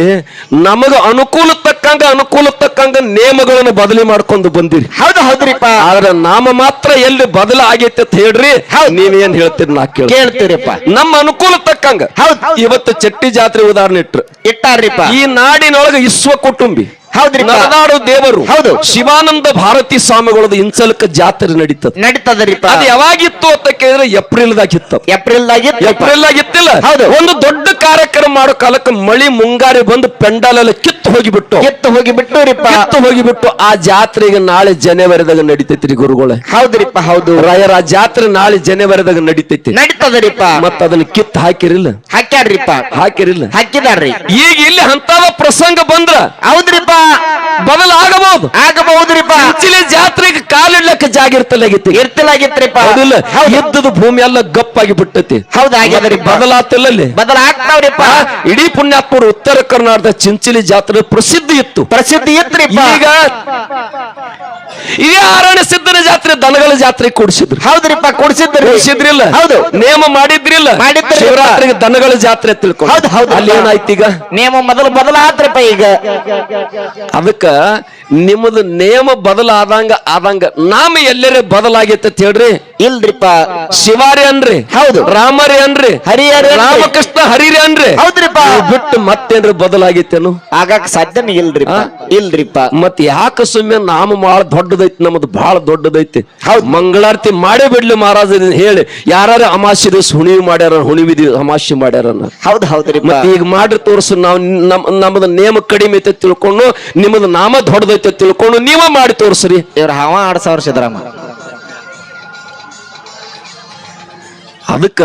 ನಮಗ ಅನುಕೂಲ ತಕ್ಕಂಗ ಅನುಕೂಲ ತಕ್ಕಂಗ ನಿಯಮಗಳನ್ನು ಬದಲಿ ಮಾಡ್ಕೊಂಡು ಬಂದಿರಿ. ಹೌದು ಹೌದ್ರಿಪ್ಪ. ಆದ್ರೆ ನಾಮ ಮಾತ್ರ ಎಲ್ಲಿ ಬದಲ ಆಗೈತೆ ಅಂತ ಹೇಳ್ರಿ ನೀವೇನ್ ಹೇಳ್ತೀರಿ ನಾ ಕೇಳ ಕೇಳ್ತೀರಿಪ್ಪ. ನಮ್ಮ ಅನುಕೂಲ ತಕ್ಕಂಗ ಹೌದು. ಇವತ್ತು ಚಟ್ಟಿ ಜಾತ್ರೆ ಉದಾಹರಣೆ ಇಟ್ರು. ಇಟ್ಟಾರ್ರಿಪ್ಪ. ಈ ನಾಡಿನೊಳಗ ವಿಶ್ವ ಕುಟುಂಬಿ. ನರನಾಡು ದೇವರು ಹೌದು. ಶಿವಾನಂದ ಭಾರತಿ ಸ್ವಾಮಿಗಳದ್ದು ಇಂಚಲಕ ಜಾತ್ರೆ ನಡೀತದ. ನಡೀತದ್ರಿ ಅದು ಯಾವಾಗಿತ್ತು ಅಂತ ಕೇಳಿದ್ರೆ ಏಪ್ರಿಲ್ದಾಗ ಇತ್ತು. ಏಪ್ರಿಲ್ದಾಗ ಇತ್ತು ಏಪ್ರಿಲ್ ಆಗಿತ್ತಿಲ್ಲ ಹೌದು. ಒಂದು ದೊಡ್ಡ ಕಾರ್ಯಕ್ರಮ ಮಾಡೋ ಕಾಲಕ್ಕೆ ಮಳಿ ಮುಂಗಾರಿ ಬಂದು ಪೆಂಡಾಲ ಎಲ್ಲ ಕಿತ್ತು ಹೋಗಿಬಿಟ್ಟು. ಕಿತ್ತು ಹೋಗಿಬಿಟ್ಟು ರೀಪ ಕಿತ್ತು ಹೋಗಿಬಿಟ್ಟು ಆ ಜಾತ್ರೆಗೆ ನಾಳೆ ಜನವರಿದಾಗ ನಡೀತೈತ್ರಿ ಗುರುಗಳೇ. ಹೌದ್ರಿಪ್ಪ ಹೌದು. ರಾಯರ ಜಾತ್ರೆ ನಾಳೆ ಜನವರಿದಾಗ ನಡೀತೈತಿ. ನಡೀತದ್ರಿಪ್ಪ ಮತ್ತ ಅದನ್ನ ಕಿತ್ತು ಹಾಕಿರಿಲ್ಲ. ಹಾಕ್ಯಾಡ್ರಿಪ್ಪ ಹಾಕಿರಿಲ್ಲ. ಹಾಕಿದಾರ್ರಿ. ಈಗ ಇಲ್ಲಿ ಅಂತಾವ ಪ್ರಸಂಗ ಬಂದ್ರ ಹೌದ್ರಿಪ್ಪ ಬದಲಾಗಬಹುದು. ಆಗಬಹುದ್ರಿಪ್ಪ. ಇಂಚಿಲಿ ಜಾತ್ರೆಗೆ ಕಾಲಿಡ್ಲಕ್ಕೆ ಜಾಗ ಇರ್ತಲಾಗಿತ್ತು. ಇರ್ತಿಲಾಗಿತ್ರಿಪ್ಪ ಹೌದಿಲ್ಲ ಎದ್ದದ ಭೂಮಿ ಎಲ್ಲ ಗಪ್ಪಾಗಿ ಬಿಟ್ಟತಿ. ಹೌದಾಗ್ಯದ್ರಿ ಬದಲಾತಿಲ್ಲ ಅಲ್ಲಿ ಬದಲ ಆಗ್ತಾವ್ರಿಪ್ಪ ಆ, ಇಡೀ ಪುಣ್ಯಾತ್ಮರು ಉತ್ತರ ಕರ್ನಾಟಕದ ಚಿಂಚಿಲಿ ಜಾತ್ರೆ ಪ್ರಸಿದ್ಧಿ ಇತ್ತು. ಪ್ರಸಿದ್ಧಿ ಇತ್ರಿಪ್ಪ. ಈಗ ಇದೇ ಆರಣ್ಯ ಸಿದ್ಧರ ಜಾತ್ರೆ ದನಗಳ ಜಾತ್ರೆ ಕೊಡಿಸಿದ್ರು. ಹೌದ್ರಿಪ್ಪ ಕೊಡ್ಸಿದ್ರಿ. ಕೊಡಿಸಿದ್ರಿಲ್ಲ. ಹೌದು. ನೇಮ ಮಾಡಿದ್ರಿಲ್ಲ. ಮಾಡಿದ್ರಿ. ಶಿವರಾತ್ರಿಗೆ ದನಗಳ ಜಾತ್ರೆ ತಿಳ್ಕೊಂಡು ಹೌದು, ಹೌದು. ಅಲ್ಲಿ ಏನಾಯ್ತು ಈಗ? ನೇಮ ಮೊದಲು ಬದಲಾದ್ರಪ್ಪ ಈಗ. ಅದಕ್ಕ ನಿಮ್ಮದು ನೇಮ ಬದಲಾದಂಗ ಆದಂಗ ನಾಮ ಎಲ್ಲರೇ ಬದಲಾಗಿತ್ತ ಅಂತ ಹೇಳ್ರಿ. ಇಲ್ರಿಪ್ಪ ಶಿವಾರಿ ಅನ್ರಿ ಹೌದು. ರಾಮರಿ ಅನ್ರಿ ಹರಿಹರ ರಾಮಕೃಷ್ಣ ಹರಿರಿ ಅನ್ರಿ. ಹೌದ್ರಿಪ್ಪ. ಬಿಟ್ಟು ಮತ್ತೇನ್ರಿ ಬದಲಾಗಿತ್ತೇನು? ಆಗಾಕ ಸಾಧ್ಯನೇ ಇಲ್ರಿ ಇಲ್ರಿಪ್ಪ. ಮತ್ ಯಾಕ ಸುಮ್ಮನೆ ನಾಮ ಬಹಳ ದೊಡ್ಡದೈತಿ ನಮ್ದು ಬಹಳ ದೊಡ್ಡದೈತಿ. ಮಂಗಳಾರತಿ ಮಾಡೇ ಬಿಡ್ಲಿ ಮಹಾರಾಜ ಹೇಳಿ ಯಾರು ಅಮಾಸ್ಯ ದಿವಸ ಹುಣಿವಿ ಮಾಡ್ಯಾರ ಹುಣಿವಿ ದಿವಸ ಅಮಾಸ್ಯ ಮಾಡ್ಯಾರ. ಹೌದು ಹೌದ್ರಿಪ್ಪ. ಮತ್ತೆ ಈಗ ಮಾಡ್ರಿ ತೋರ್ಸು ನಾವು ನಮ್ ನಮ್ಮದ ನೇಮ ಕಡಿಮೆ ಐತೆ ತಿಳ್ಕೊಂಡು ನಿಮ್ಮದು ನಾಮ ದೊಡ್ಡದೈತೆ ತಿಳ್ಕೊಂಡು ನೀವ ಮಾಡಿ ತೋರ್ಸ್ರಿ. ಇವ್ರ ಹವಾ ಆಡ್ ಸಾವಿರ ಸಿದ್ದರಾಮ. ಅದಕ್ಕ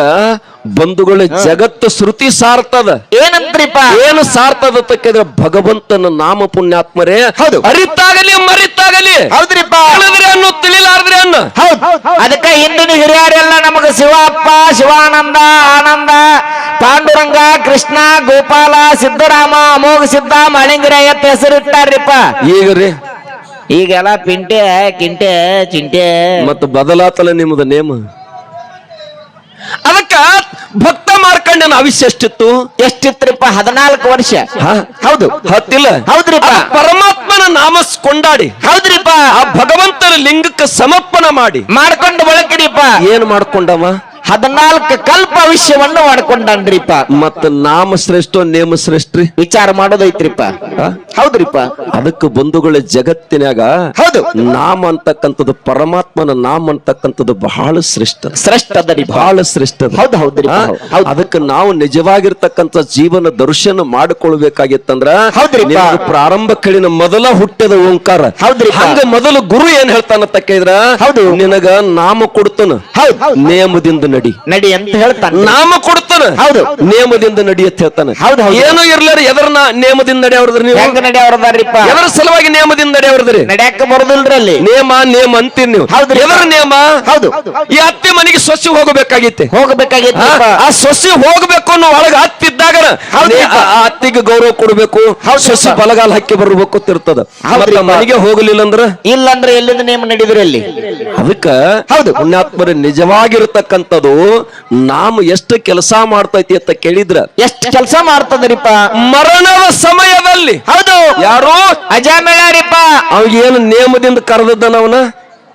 ಬಂಧುಗಳ ಜಗತ್ತು ಶ್ರುತಿ ಸಾರ್ತದ. ಏನಂತ್ರಿಪ್ಪ ಏನು ಸಾರ್ತದ ತಕ್ಕಿದ್ರೆ ಭಗವಂತನ ನಾಮ ಪುಣ್ಯಾತ್ಮರೇ ಹೌದು. ಅರಿತಾಗಲಿ ಮರಿತಾಗಲಿ ಹೌದ್ರಿಪ್ಪ. ತಿಳಿದ್ರೆ ಅನ್ನು ತಿಳಿಲಾರ್ದ್ರೆ ಅನ್ನು. ಹೌದ್. ಅದಕ್ಕ ಹಿಂದಿನ ಹಿರಿಯರೆಲ್ಲ ನಮಗ ಶಿವಪ್ಪ ಶಿವಾನಂದ ಆನಂದ ಪಾಂಡುರಂಗ ಕೃಷ್ಣ ಗೋಪಾಲ ಸಿದ್ದರಾಮ ಅಮೋಘ ಸಿದ್ಧ ಮಳಿಂಗರ ಎತ್ತ ಹೆಸರಿಟ್ಟಾರ್ರಿಪ್ಪ. ಈಗ ರೀ. ಈಗೆಲ್ಲ ಪಿಂಟೆ ಕಿಂಟೆ ಚಿಂಟೆ. ಮತ್ತು ಬದಲಾತಲ ನಿಮ್ದು ನೇಮ. ಭಕ್ತ ಮಾರ್ಕಂಡನ ಆವಿಷ್ಯ ಎಷ್ಟಿತ್ತು? ಎಷ್ಟಿತ್ರಿಪ್ಪ ಹದಿನಾಲ್ಕು ವರ್ಷ. ಹಾ? ಹೌದು. ಹತ್ತಿಲ್ಲ? ಹೌದ್ರಿಪ್ಪ. ಪರಮಾತ್ಮನ ನಾಮಸ್ ಕೊಂಡಾಡಿ ಹೌದ್ರಿಪ್ಪ. ಆ ಭಗವಂತನ ಲಿಂಗಕ್ಕೆ ಸಮರ್ಪಣ ಮಾಡಿ. ಮಾಡ್ಕೊಂಡು ಬಳಕಿರಿಪ್ಪ ಏನ್ ಮಾಡ್ಕೊಂಡವ? ಹದಿನಾಲ್ಕು ಕಲ್ಪ ವಿಷಯವನ್ನು ಮಾಡ್ಕೊಂಡನ್ರಿಪ್ಪ. ಮತ್ತ ನಾಮ ಶ್ರೇಷ್ಠ ನೇಮ ಶ್ರೇಷ್ಠ? ವಿಚಾರ ಮಾಡೋದೈತ್ರಿಪ್ಪ? ಹೌದ್ರಿಪ್ಪ. ಅದಕ್ಕೆ ಬಂಧುಗಳ ಜಗತ್ತಿನಾಗ ಹೌದು. ನಾಮ ಅಂತಕ್ಕಂಥದ್ದು ಪರಮಾತ್ಮನ ನಾಮ ಅಂತಕ್ಕಂಥದ್ದು ಬಹಳ ಶ್ರೇಷ್ಠ. ಶ್ರೇಷ್ಠ ಬಹಳ ಶ್ರೇಷ್ಠ ಹೌದು, ಹೌದ್ರಿಪ್ಪ, ಆ? ಹೌದು. ಹೌದು. ಅದಕ್ಕೆ ನಾವು ನಿಜವಾಗಿರ್ತಕ್ಕಂಥ ಜೀವನ ದರ್ಶನ ಮಾಡಿಕೊಳ್ಬೇಕಾಗಿತ್ತಂದ್ರ ಹೌದ್ರಿ ಪ್ರಾರಂಭ ಕಳಿನ ಮೊದಲ ಹುಟ್ಟದ ಓಂಕಾರ. ಹೌದ್ರಿ ಹಂಗ ಮೊದಲು ಗುರು ಏನ್ ಹೇಳ್ತಾನ ತಕ್ಕಿದ್ರ ಹೌದು. ನಿನಗ ನಾಮ ಕೊಡ್ತಾನ? ಹೌದು. ನೇಮದಿಂದ ನಡಿ. ನಡಿ ಅಂತ ಹೇಳ್ತಾನೆ. ನಾಮ ಕೊಡ್ತಾನೆ. ಹೌದು. ನೇಮದಿಂದ ನಡಿ ಅಂತ ಹೇಳ್ತಾನೆ. ಹೌದು. ಏನು ಇರ್ಲಾರ ಎದರ್ನ ನೇಮದಿಂದ ನಡಿ ಅವ್ರದ್ರಿ ನೀವು. ಹೆಂಗ ನಡೆಯವ್ರದಾರ್ರಿಪ್ಪ ಎದರ ಸಲುವಾಗಿ ನೇಮದಿಂದ ನಡಿ ಅವ್ರದ್ರಿ. ನಡ್ಯಾಕ ಬರುದಿಲ್ರಿ ಅಲ್ಲಿ ನೇಮ ನೇಮ ಅಂತೀರಿ ನೀವು. ಹೌದು ಎದರ ನೇಮ? ಹೌದು. ಈ ಅತ್ತೆ ಮನೆಗೆ ಸೊಸಿ ಹೋಗಬೇಕಾಗಿತ್ತೆ. ಹೋಗಬೇಕಾಗಿತ್ತು ಆ ಸೊಸಿ ಹೋಗ್ಬೇಕು ಅನ್ನೋ ಒಳಗ ಹತ್ತಿದ್ದಾಗ ಅತ್ತಿಗೆ ಗೌರವ ಕೊಡಬೇಕು. ಸೊಸಿ ಬಲಗಾಲ ಹಾಕಿ ಬರ್ಬೇಕು ಅಂತ ಇರ್ತದ. ಹೌದ್ರಿಪ್ಪ. ಮನೆಗೆ ಹೋಗಲಿಲ್ಲ ಅಂದ್ರ? ಇಲ್ಲಂದ್ರೆ ಎಲ್ಲಿಂದ ನೇಮ ನಡೀದ್ರಿ ಅಲ್ಲಿ? ಅದಕ್ಕ ಹೌದು. ಪುಣ್ಯಾತ್ಮರ ನಿಜವಾಗಿರ್ತಕ್ಕಂಥದ್ದು. ನಾಮ ಎಷ್ಟು ಕೆಲಸ ಮಾಡ್ತೈತಿ ಅಂತ ಕೇಳಿದ್ರ. ಎಷ್ಟು ಕೆಲಸ ಮಾಡ್ತದ್ರಿಪ್ಪ? ಮರಣದ ಸಮಯದಲ್ಲಿ ಹೌದು. ಯಾರು? ಅಜಾಮೇಳಾರಿಪ್ಪ ಏನು ನೇಮದಿಂದ ಕರೆದದ್ದನವನ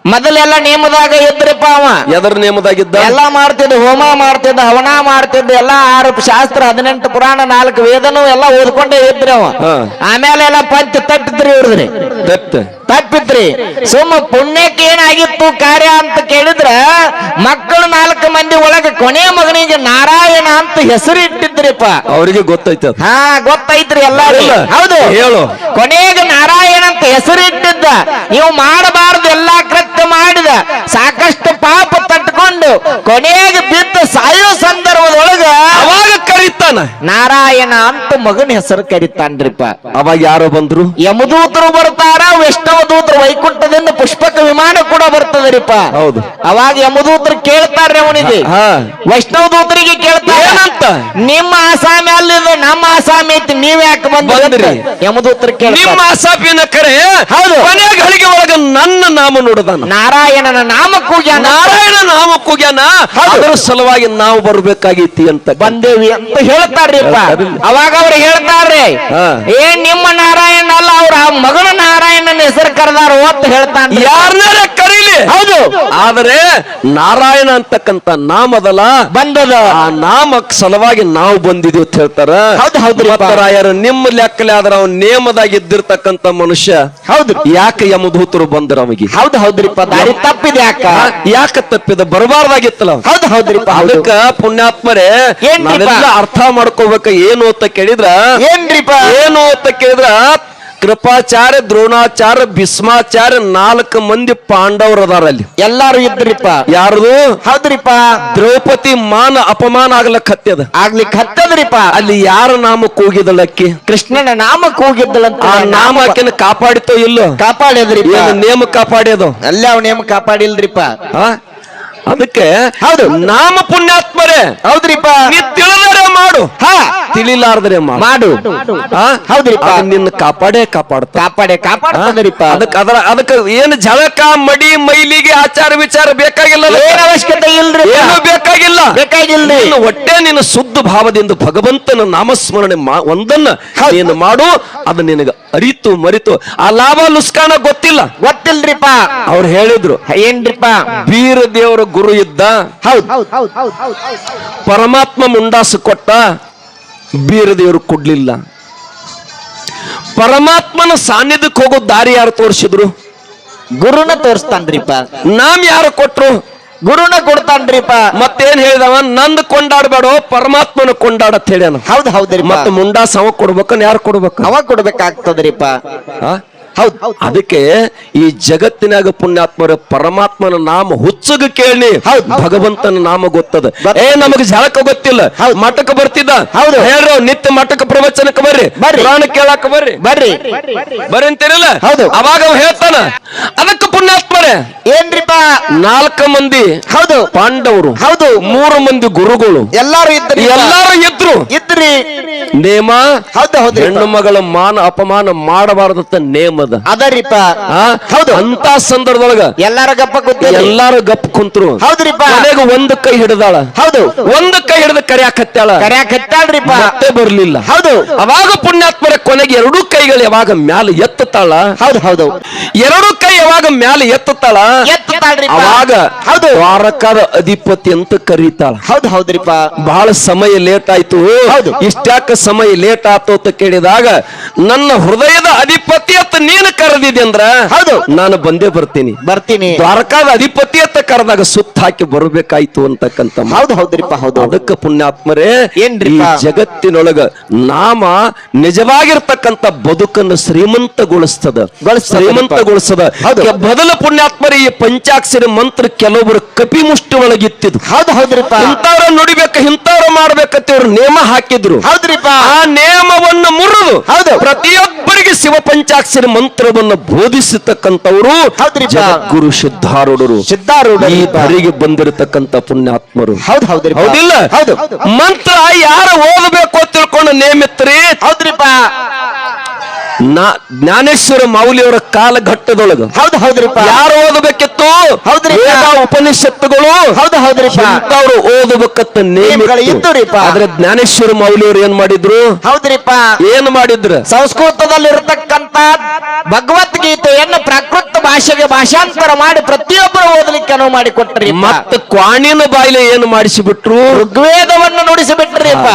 ಮೊದಲೆಲ್ಲ ನೇಮದಾಗ ಇದ್ರಿಪ್ಪ ಅವ. ಎದರ ನೇಮದಾಗಿದ್ದ? ಎಲ್ಲ ಮಾಡ್ತಿದ್ದ ಹೋಮ ಮಾಡ್ತಿದ್ದ ಹವನ ಮಾಡ್ತಿದ್ದ ಎಲ್ಲಾ ಆರು ಶಾಸ್ತ್ರ ಹದಿನೆಂಟು ಪುರಾಣ ನಾಲ್ಕು ವೇದನು ಎಲ್ಲ ಓದ್ಕೊಂಡೇ ಇದ್ರಿ ಅವ. ಆಮೇಲೆ ಎಲ್ಲ ಪಂಚ ತಟ್ಟಿದ್ರಿ ಇವ್ರದ್ರಿ. ತಪ್ಪ ತಪ್ಪಿತ್ರಿ. ಸುಮ್ಮ ಪುಣ್ಯಕ್ಕೆ ಏನಾಗಿತ್ತು ಕಾರ್ಯ ಅಂತ ಕೇಳಿದ್ರ ಮಕ್ಕಳು ನಾಲ್ಕು ಮಂದಿ ಒಳಗೆ ಕೊನೆಯ ಮಗನಿಗೆ ನಾರಾಯಣ ಅಂತ ಹೆಸರು ಇಟ್ಟಿದ್ರಿಪ್ಪ ಅವರಿಗೆ ಗೊತ್ತೈತಿ ಹಾ ಗೊತ್ತೈತ್ರಿ ಎಲ್ಲಾರು. ಹೌದು. ಹೇಳು. ಕೊನೆಗೆ ನಾರಾಯಣ ಅಂತ ಹೆಸರು ಇಟ್ಟಿದ್ದ ನೀವು ಮಾಡಬಾರದು ಎಲ್ಲಾ ಕೃತ್ಯ ಮಾಡಿದ. ಸಾಕಷ್ಟು ಪಾಪ ತಟ್ಕೊಂಡು ಕೊನೆಗೆ ಬಿದ್ದ ಸಾಯೋ ಸಂದರ್ಭದೊಳಗ ಅವಾಗ ನಾರಾಯಣ. ಅಂತ ಮಗನ ಹೆಸರು ಕರೀತಾನ್ರಿಪ್ಪ. ಅವಾಗ ಯಾರು ಬಂದ್ರು? ಯಮದೂತರು ಬರ್ತಾರ ವೈಷ್ಣವ ದೂತರು ವೈಕುಂಠದಿಂದ ಪುಷ್ಪಕ ವಿಮಾನ ಕೂಡ ಬರ್ತದರಿಪ್ಪ. ಹೌದು. ಅವಾಗ ಯಮದೂತರು ಕೇಳ್ತಾರ್ರಿ ಅವನಿಗೆ. ಹಾ ವೈಷ್ಣವ ದೂತರಿಗೆ ಕೇಳ್ತಾರೆ. ಏನಂತ? ನಿಮ್ಮ ಆಸಾಮಿ ಅಲ್ಲಿದೆ ನಮ್ಮ ಆಸಾಮಿ ಐತಿ ನೀವ್ ಯಾಕೆ ಬಂದ್ರಿ ಬಂದ್ರಿ. ಯಮದೂತರು ನಿಮ್ಮ ಕೇಳ್ತಾರೆ ಅಸಾಪಿನ ಕರೆ ಹೌದು. ಕೊನೆಯ ಗಳಿಗೆ ಒಳಗ ನನ್ನ ನಾಮ ನೋಡದಾನ. ನಾರಾಯಣನ ನಾಮ ಕೂಗ್ಯಾನ. ನಾರಾಯಣ ನಾಮ ಕೂಗ್ಯಾನ. ಹೌದು. ಅದರ ಸಲುವಾಗಿ ನಾವು ಬರ್ಬೇಕಾಗಿತ್ತಿ ಅಂತ. ಬಂದೇವಿ ಅಂತ ಹೇಳ್ತಾರ್ರಿಪ್ಪ ಹೇಳ್ತಾರಿಲ್ಲ. ಅವಾಗ ಅವ್ರು ಹೇಳ್ತಾರ್ರಿ. ಏನ್ ನಿಮ್ಮ ನಾರಾಯಣ ಅಲ್ಲ ಅವ್ರ ಮಗನ ನಾರಾಯಣನ ಹೆಸರು ಕರೆದಾರ ಅಂತ ಹೇಳ್ತಾನೆ ಯಾರನ್ನಾರ ಕರೀಲಿ? ಹೌದು. ಆದರೆ ನಾರಾಯಣ ಅಂತಕ್ಕಂತ ನಾಮದಲ್ಲ ಬಂದದ. ಆ ನಾಮಕ್ ಸಲುವಾಗಿ ನಾವು ಬಂದಿದೀವಿ ಅಂತ ಹೇಳ್ತಾರ. ಹೌದು, ಹೌದು ರಾಯರು ನಿಮ್ಮ ಲೆಕ್ಕಲೆ ಆದ್ರ ಅವ್ನ ನೇಮದಾಗ ಇದ್ದಿರ್ತಕ್ಕಂತ ಮನುಷ್ಯ ಹೌದು. ಯಾಕೆ ಯಮದೂತರು ಬಂದ್ರ ಅವಿಗೆ ಹೌದು ಹೌದ್ರಿಪ್ಪ. ದಾರಿ ತಪ್ಪಿದೆ ಯಾಕ? ಯಾಕ ತಪ್ಪಿದ? ಬರಬಾರ್ದಾಗಿತ್ತಲ್ಲ. ಹೌದು ಹೌದ್ರಿಪ್ಪ ಹೌದು. ಅದಕ್ಕ ಪುಣ್ಯಾತ್ಮರೇ? ಅರ್ಥ ಮಾಡ್ಕೋಬೇಕ ಏನು ಅಂತ ಕೇಳಿದ್ರ? ಏನ್ರಿಪ ಏನು ಅಂತ ಕೇಳಿದ್ರ? ಕೃಪಾಚಾರ್ಯ ದ್ರೋಣಾಚಾರ್ಯ ಭೀಸ್ಮಾಚಾರ್ಯ ನಾಲ್ಕು ಮಂದಿ ಪಾಂಡವರು ಅದಾರ ಅಲ್ಲಿ. ಎಲ್ಲಾರು ಇದ್ರಿಪ್ಪ. ಯಾರದು? ಹೌದ್ರಿಪ್ಪ. ದ್ರೌಪದಿ ಮಾನ ಅಪಮಾನ ಆಗ್ಲಕ್ ಹತ್ಯದ ಆಗ್ಲಿಕ್ ಹತ್ತದ್ರಿಪ್ಪ. ಅಲ್ಲಿ ಯಾರ ನಾಮ ಕೂಗಿದಳಕ್ಕಿ ಕೃಷ್ಣನ ನಾಮ ಕೂಗಿದ್ದಳಂತ ಆ ನಾಮ ಆಕೆನ ಕಾಪಾಡಿತೋ ಇಲ್ಲೋ? ಕಾಪಾಡಿದ್ರಿಪ್ಪ ಏನು ನೇಮ ಕಾಪಾಡ್ಯದು? ಅಲ್ಲೇ ಅವ್ ನೇಮ ಕಾಪಾಡಿಲ್ರಿಪ್ಪ? ಅದಕ್ಕೆ ಹೌದು. ನಾಮ ಪುಣ್ಯಾತ್ಮರೇ ಹೌದ್ರಿಪ್ಪ. ನೀ ತಿಳಿದರೆ ಮಾಡು. ಹಾ. ತಿಳಿಲಾರ್ದರೆ ಮಾಡು? ಹೌದ್ರಿಪ್ಪ. ನಿನ್ನ ಕಾಪಾಡೇ ಕಾಪಾಡ್ತ. ಕಾಪಾಡೆ ಕಾಪಾಡ್ತದ್ರಿಪ್ಪ ಅದಕ್ಕೆ ಅದರ ಅದಕ್ಕೆ ಏನು ಜಳಕ ಮಡಿ ಮೈಲಿಗೆ ಆಚಾರ ವಿಚಾರ ಬೇಕಾಗಿಲ್ಲ ಏನು ಅವಶ್ಯಕತೆ ಇಲ್ರಿ ಏನು ಬೇಕಾಗಿಲ್ಲ. ಬೇಕಾಗಿಲ್ರಿ. ನೀನು ಹೊಟ್ಟೆ ನಿನ್ನ ಶುದ್ಧ ಭಾವದಿಂದ ಭಗವಂತನ ನಾಮಸ್ಮರಣೆ ಒಂದನ್ನ ನೀನು ಮಾಡು ಅದು ನಿನಗೆ ಅರಿತು ಮರಿತು ಆ ಲಾಭ ಲುಸ್ಕಾನ ಗೊತ್ತಿಲ್ಲ. ಗೊತ್ತಿಲ್ರಿಪ್ಪ. ಅವ್ರು ಹೇಳಿದ್ರು ಏನ್ರಿಪ್ಪ? ಬೀರ ದೇವರ ಗುರು ಇದ್ದ ಹೌದು. ಪರಮಾತ್ಮ ಮುಂಡಾಸು ಕೊಟ್ಟ ಬೀರ ದೇವರು ಕೊಡ್ಲಿಲ್ಲ. ಪರಮಾತ್ಮನ ಸಾನ್ನಿಧ್ಯಕ್ಕೆ ಹೋಗೋ ದಾರಿ ಯಾರು ತೋರಿಸಿದ್ರು? ಗುರುನ ತೋರಿಸ್ತಾನ್ರಿಪ್ಪ. ನಾಮ್ ಯಾರು ಕೊಟ್ರು? ಗುರುನ ಕೊಡ್ತಾನ್ರಿಪ್ಪ. ಮತ್ತೇನ್ ಹೇಳಿದವ? ನಂದ್ ಕೊಂಡಾಡ್ಬೇಡೋ ಪರಮಾತ್ಮನ ಕೊಂಡಾಡತ್ ಹೇಳ್ಯಾನ ಹೌದ್ ಹೌದ್ರಿ ಮತ್ತೆ ಮುಂಡಾಸ್ ಅವ ಕೊಡ್ಬೇಕನ್ ಯಾರು ಕೊಡ್ಬೇಕು? ಅವಾಗ ಕೊಡ್ಬೇಕಾಗ್ತದ್ರಿಪ್ಪ. ಆ? ಹೌದು. ಅದಕ್ಕೆ ಈ ಜಗತ್ತಿನಾಗ ಪುಣ್ಯಾತ್ಮರ ಪರಮಾತ್ಮನ ನಾಮ ಹುಚ್ಚಗ ಕೇಳಿ ಹೌದು. ಭಗವಂತನ ನಾಮ ಗೊತ್ತದ. ಏ ನಮಗ ಜಳಕ ಗೊತ್ತಿಲ್ಲ. ಮಠಕ್ಕೆ ಬರ್ತಿದ್ದ. ಹೌದು. ಹೇಳ್ರಿ ನಿತ್ಯ ಮಠಕ್ಕೆ ಪ್ರವಚನಕ್ಕೆ ಬರ್ರಿ. ಬರ್ರಿ. ಪುರಾಣ ಕೇಳಾಕ ಬರ್ರಿ. ಬರ್ರಿ. ಬರ್ರಿ. ಅಂತೀರಲ್ಲ? ಹೌದು. ಅವಾಗ ಅವ ಹೇಳ್ತಾನ ಅದಕ್ಕೆ ಪುಣ್ಯಾತ್ಮರೇ. ಏನ್ರಿಪ್ಪ? ನಾಲ್ಕು ಮಂದಿ ಹೌದು. ಪಾಂಡವರು ಹೌದು. ಮೂರು ಮಂದಿ ಗುರುಗಳು ಎಲ್ಲಾರು ಇದ್ರಿ ಎಲ್ಲಾರು ಇದ್ರು. ಇದ್ರಿ. ನೇಮ ಹೌದು ಹೌದು. ಹೆಣ್ಣು ಮಗಳ ಮಾನ ಅಪಮಾನ ಮಾಡಬಾರದಂತ ನೇಮದ ಅದರಿಪ್ಪ. ಹೌದು. ಅಂತ ಸಂದರ್ಭದೊಳಗ ಎಲ್ಲಾರ ಗಪ್ಪ ಎಲ್ಲಾರು ಗಪ್ ಕುಂತ್ರು. ಹೌದ್ರಿಪ್ಪ. ಕೊನೆಗೆ ಒಂದು ಕೈ ಹಿಡಿದಾಳ. ಹೌದು. ಒಂದು ಕೈ ಹಿಡಿದು ಕರಿಯಾಕತ್ತಾಳ ಕರ್ಯಾಕ್ ಹತ್ತಾಳ್ರಿಪ್ಪ. ಮತ್ತೆ ಬರ್ಲಿಲ್ಲ. ಹೌದು. ಅವಾಗ ಪುಣ್ಯಾತ್ಮರ ಕೊನೆಗೆ ಎರಡೂ ಕೈಗಳು ಯಾವಾಗ ಮ್ಯಾಲ ಎತ್ತತಾಳ ಹೌದು ಹೌದು. ಎರಡು ಕೈ ಯಾವಾಗ ಮ್ಯಾಲ ಎತ್ತತಾಳ ಎತ್ತತಾಳ್ರಿ ಅವಾಗ ಹೌದು. ದ್ವಾರಕಾದ ಅಧಿಪತಿ ಅಂತ ಕರೀತಾಳ. ಹೌದು ಹೌದ್ರಿಪ್ಪ. ಬಹಳ ಸಮಯ ಲೇಟ್ ಆಯ್ತು. ಹೌದು. ಇಷ್ಟ್ಯಾಕ ಸಮಯ ಲೇಟ್ ಆತು ಅಂತ ಕೇಳಿದಾಗ ನನ್ನ ಹೃದಯದ ಅಧಿಪತಿ ಅಂತ ನೀನು ಕರೆದಿದೆ ಅಂದ್ರ? ಹೌದು. ನಾನು ಬಂದೇ ಬರ್ತೀನಿ. ಬರ್ತೀನಿ. ದ್ವಾರಕಾದ ಅಧಿಪತಿ ಅಂತ ಕರೆದಾಗ ಸುತ್ತ ಹಾಕಿ ಬರಬೇಕಾಯ್ತು ಅಂತಕ್ಕಂತ. ಹೌದು ಹೌದ್ರಿಪ್ಪ ಹೌದು ಅದಕ್ಕ ಪುಣ್ಯಾತ್ಮರೇ ಏನ್ರಿ? ಜಗತ್ತಿನೊಳಗ ನಾಮ ನಿಜವಾಗಿರ್ತಕ್ಕಂತ ಬದುಕನ್ನು ಶ್ರೀಮಂತಗೊಳಿಸ್ತದ. ಶ್ರೀಮಂತಗೊಳಿಸದ ಬದಲ ಪುಣ್ಯಾತ್ಮರ ಈ ಪಂಚಾಕ್ಷರಿ ಮಂತ್ರ ಕೆಲವೊಬ್ಬರು ಕಪಿ ಮುಷ್ಟಿ ಒಳಗಿತ್ತಿದ್ರು ಹೌದು ಹೌದ್ರಿಪ್ಪ. ಇಂಥವ್ರ ನುಡಿಬೇಕ ಇಂಥವ್ರ ಮಾಡ್ಬೇಕಂತ ಇವ್ರು ನೇಮ ಹಾಕಿದ್ರು. ಹೌದ್ರಿಪ್ಪ. ಆ ನೇಮವನ್ನು ಮುರಿದು ಹೌದು. ಪ್ರತಿಯೊಬ್ಬರಿಗೆ ಶಿವ ಪಂಚಾಕ್ಷರಿ ಮಂತ್ರವನ್ನು ಬೋಧಿಸತಕ್ಕಂಥವರು ಗುರು ಸಿದ್ಧಾರೂಢರು. ಸಿದ್ಧಾರೂಢ ಈ ಬರಿಗೆ ಬಂದಿರತಕ್ಕಂತ ಪುಣ್ಯಾತ್ಮರು. ಹೌದು ಹೌದಿಲ್ಲ? ಹೌದು. ಮಂತ್ರ ಯಾರ ಓದಬೇಕು ಅಂತ ತಿಳ್ಕೊಂಡು ನೇಮಿತ್ರಿ? ಹೌದ್ರಿಪ್ಪ. ಜ್ಞಾನೇಶ್ವರ ಮೌಲಿಯವರ ಕಾಲಘಟ್ಟದೊಳಗ ಹೌದು ಹೌದ್ರಿಪ್ಪ. ಯಾರು ಓದಬೇಕಿತ್ತು? ಹೌದ್ರಿ. ಉಪನಿಷತ್ತುಗಳು. ಹೌದು ಹೌದ್ರಿಪ್ಪ. ಅವರು ಓದಬೇಕತ್ತ ನೇಮಗಳು ಇದ್ದುರಿಪ್ಪ. ಆದ್ರೆ ಜ್ಞಾನೇಶ್ವರ ಮೌಲ್ಯವರು ಏನ್ ಮಾಡಿದ್ರು? ಹೌದ್ರಿಪ್ಪ. ಏನ್ ಸಂಸ್ಕೃತದಲ್ಲಿ ಸಂಸ್ಕೃತದಲ್ಲಿರತಕ್ಕಂತ ಭಗವದ್ಗೀತೆಯನ್ನು ಪ್ರಾಕೃತ ಭಾಷೆಗೆ ಭಾಷಾಂತರ ಮಾಡಿ ಪ್ರತಿಯೊಬ್ಬರು ಓದಲಿಕ್ಕೆ ಅನುವು ಮಾಡಿ ಕೊಟ್ಟರಿ ಮತ್ತ ಕ್ವಾಣಿನ ಬಾಯಿಲೆ ಏನು ಮಾಡಿಸಿಬಿಟ್ರು? ಋಗ್ವೇದವನ್ನು ನುಡಿಸಿಬಿಟ್ರಿಪ್ಪ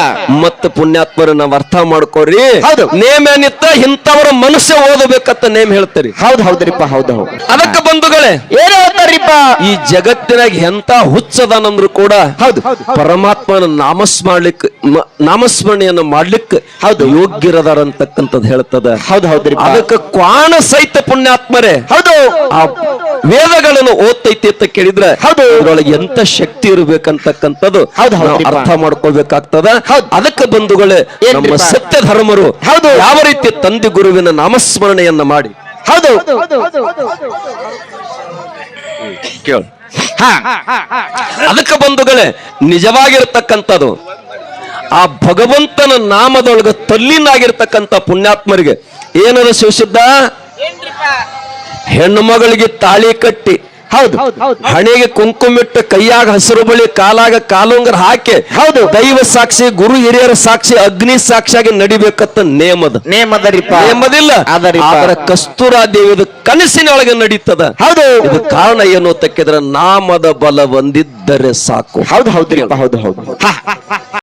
ಮತ್ತ ಪುಣ್ಯಾತ್ಮರ ನಾವ್ ಅರ್ಥ ಮಾಡ್ಕೋರಿ. ಹೌದು. ನೇಮ ಏನಿತ್ತ ಇಂಥವ್ರ ಮನುಷ್ಯ ಓದಬೇಕಂತ ನೇಮ್ ಹೇಳ್ತಾರಿ. ಹೌದು ಹೌದ್ರಿಪ್ಪ ಹೌದು ಹೌದು. ಅದಕ್ಕ ಬಂಧುಗಳೇ ಏನ್ ಹೇಳ್ತಾರಿಪ್ಪ ಈ ಜಗತ್ತಿನಾಗ ಎಂತ ಹುಚ್ಚದನಂದ್ರು ಕೂಡ ಹೌದು ಪರಮಾತ್ಮನ ನಾಮಸ್ಮರ್ಲಿಕ್ಕೆ ಮ- ನಾಮಸ್ಮರಣೆಯನ್ನು ಮಾಡ್ಲಿಕ್ಕೆ ಹೌದು. ಯೋಗ್ಯರದಾರ ಅಂತಕ್ಕಂಥದ್ದು ಹೇಳ್ತದ. ಹೌದು ಹೌದ್ರಿ ಅದಕ್ಕೆ ಕ್ವಾಣ ಸಹಿತ ಪುಣ್ಯಾತ್ಮರೇ ಹೌದು. ಆ ವೇದಗಳನ್ನು ಓದ್ತೈತಿ ಅಂತ ಕೇಳಿದ್ರೆ ಅದರೊಳಗೆ ಎಂತ ಶಕ್ತಿ ಇರಬೇಕಂತಕ್ಕಂಥದ್ದು ಅರ್ಥ ಮಾಡ್ಕೊಳ್ಬೇಕಾಗ್ತದ. ಅದಕ್ಕೆ ಬಂಧುಗಳೇ ನಮ್ಮ ಸತ್ಯ ಧರ್ಮರು ಯಾವ ರೀತಿ ತಂದೆ ಗುರುವಿನ ನಾಮಸ್ಮರಣೆಯನ್ನ ಮಾಡಿ. ಹೌದು. ಕೇಳ. ಹಾ. ಅದಕ್ಕೆ ಬಂಧುಗಳೇ ನಿಜವಾಗಿರ್ತಕ್ಕಂಥದ್ದು ಆ ಭಗವಂತನ ನಾಮದೊಳಗ ತಲ್ಲಿನಾಗಿರ್ತಕ್ಕಂಥ ಪುಣ್ಯಾತ್ಮರಿಗೆ ಏನದ ಶಿವಸಿದ್ಧ ಹೆಣ್ಣು ಮಗಳಿಗೆ ತಾಳಿ ಕಟ್ಟಿ ಹೌದು. ಹಣೆಗೆ ಕುಂಕುಮಿಟ್ಟು ಕೈಯಾಗ ಹಸಿರು ಬಳಿ ಕಾಲಾಗ ಕಾಲುಂಗರ ಹಾಕಿ ಹೌದು. ದೈವ ಸಾಕ್ಷಿ ಗುರು ಹಿರಿಯರ ಸಾಕ್ಷಿ ಅಗ್ನಿ ಸಾಕ್ಷಿಯಾಗಿ ನಡಿಬೇಕತ್ತ ನೇಮದ. ನೇಮದರಿಪ್ಪ. ನೇಮದಿಲ್ಲ. ಆದ್ರೆ ಕಸ್ತೂರಾ ದೇವಿದ ಕನಸಿನೊಳಗೆ ನಡೀತದ. ಹೌದು. ಇದು ಕಾರಣ ಏನು ತಕ್ಕಿದ್ರೆ ನಾಮದ ಬಲ ಒಂದಿದ್ದರೆ ಸಾಕು. ಹೌದು ಹೌದ್ರಿಪ್ಪ ಹೌದು ಹೌದು.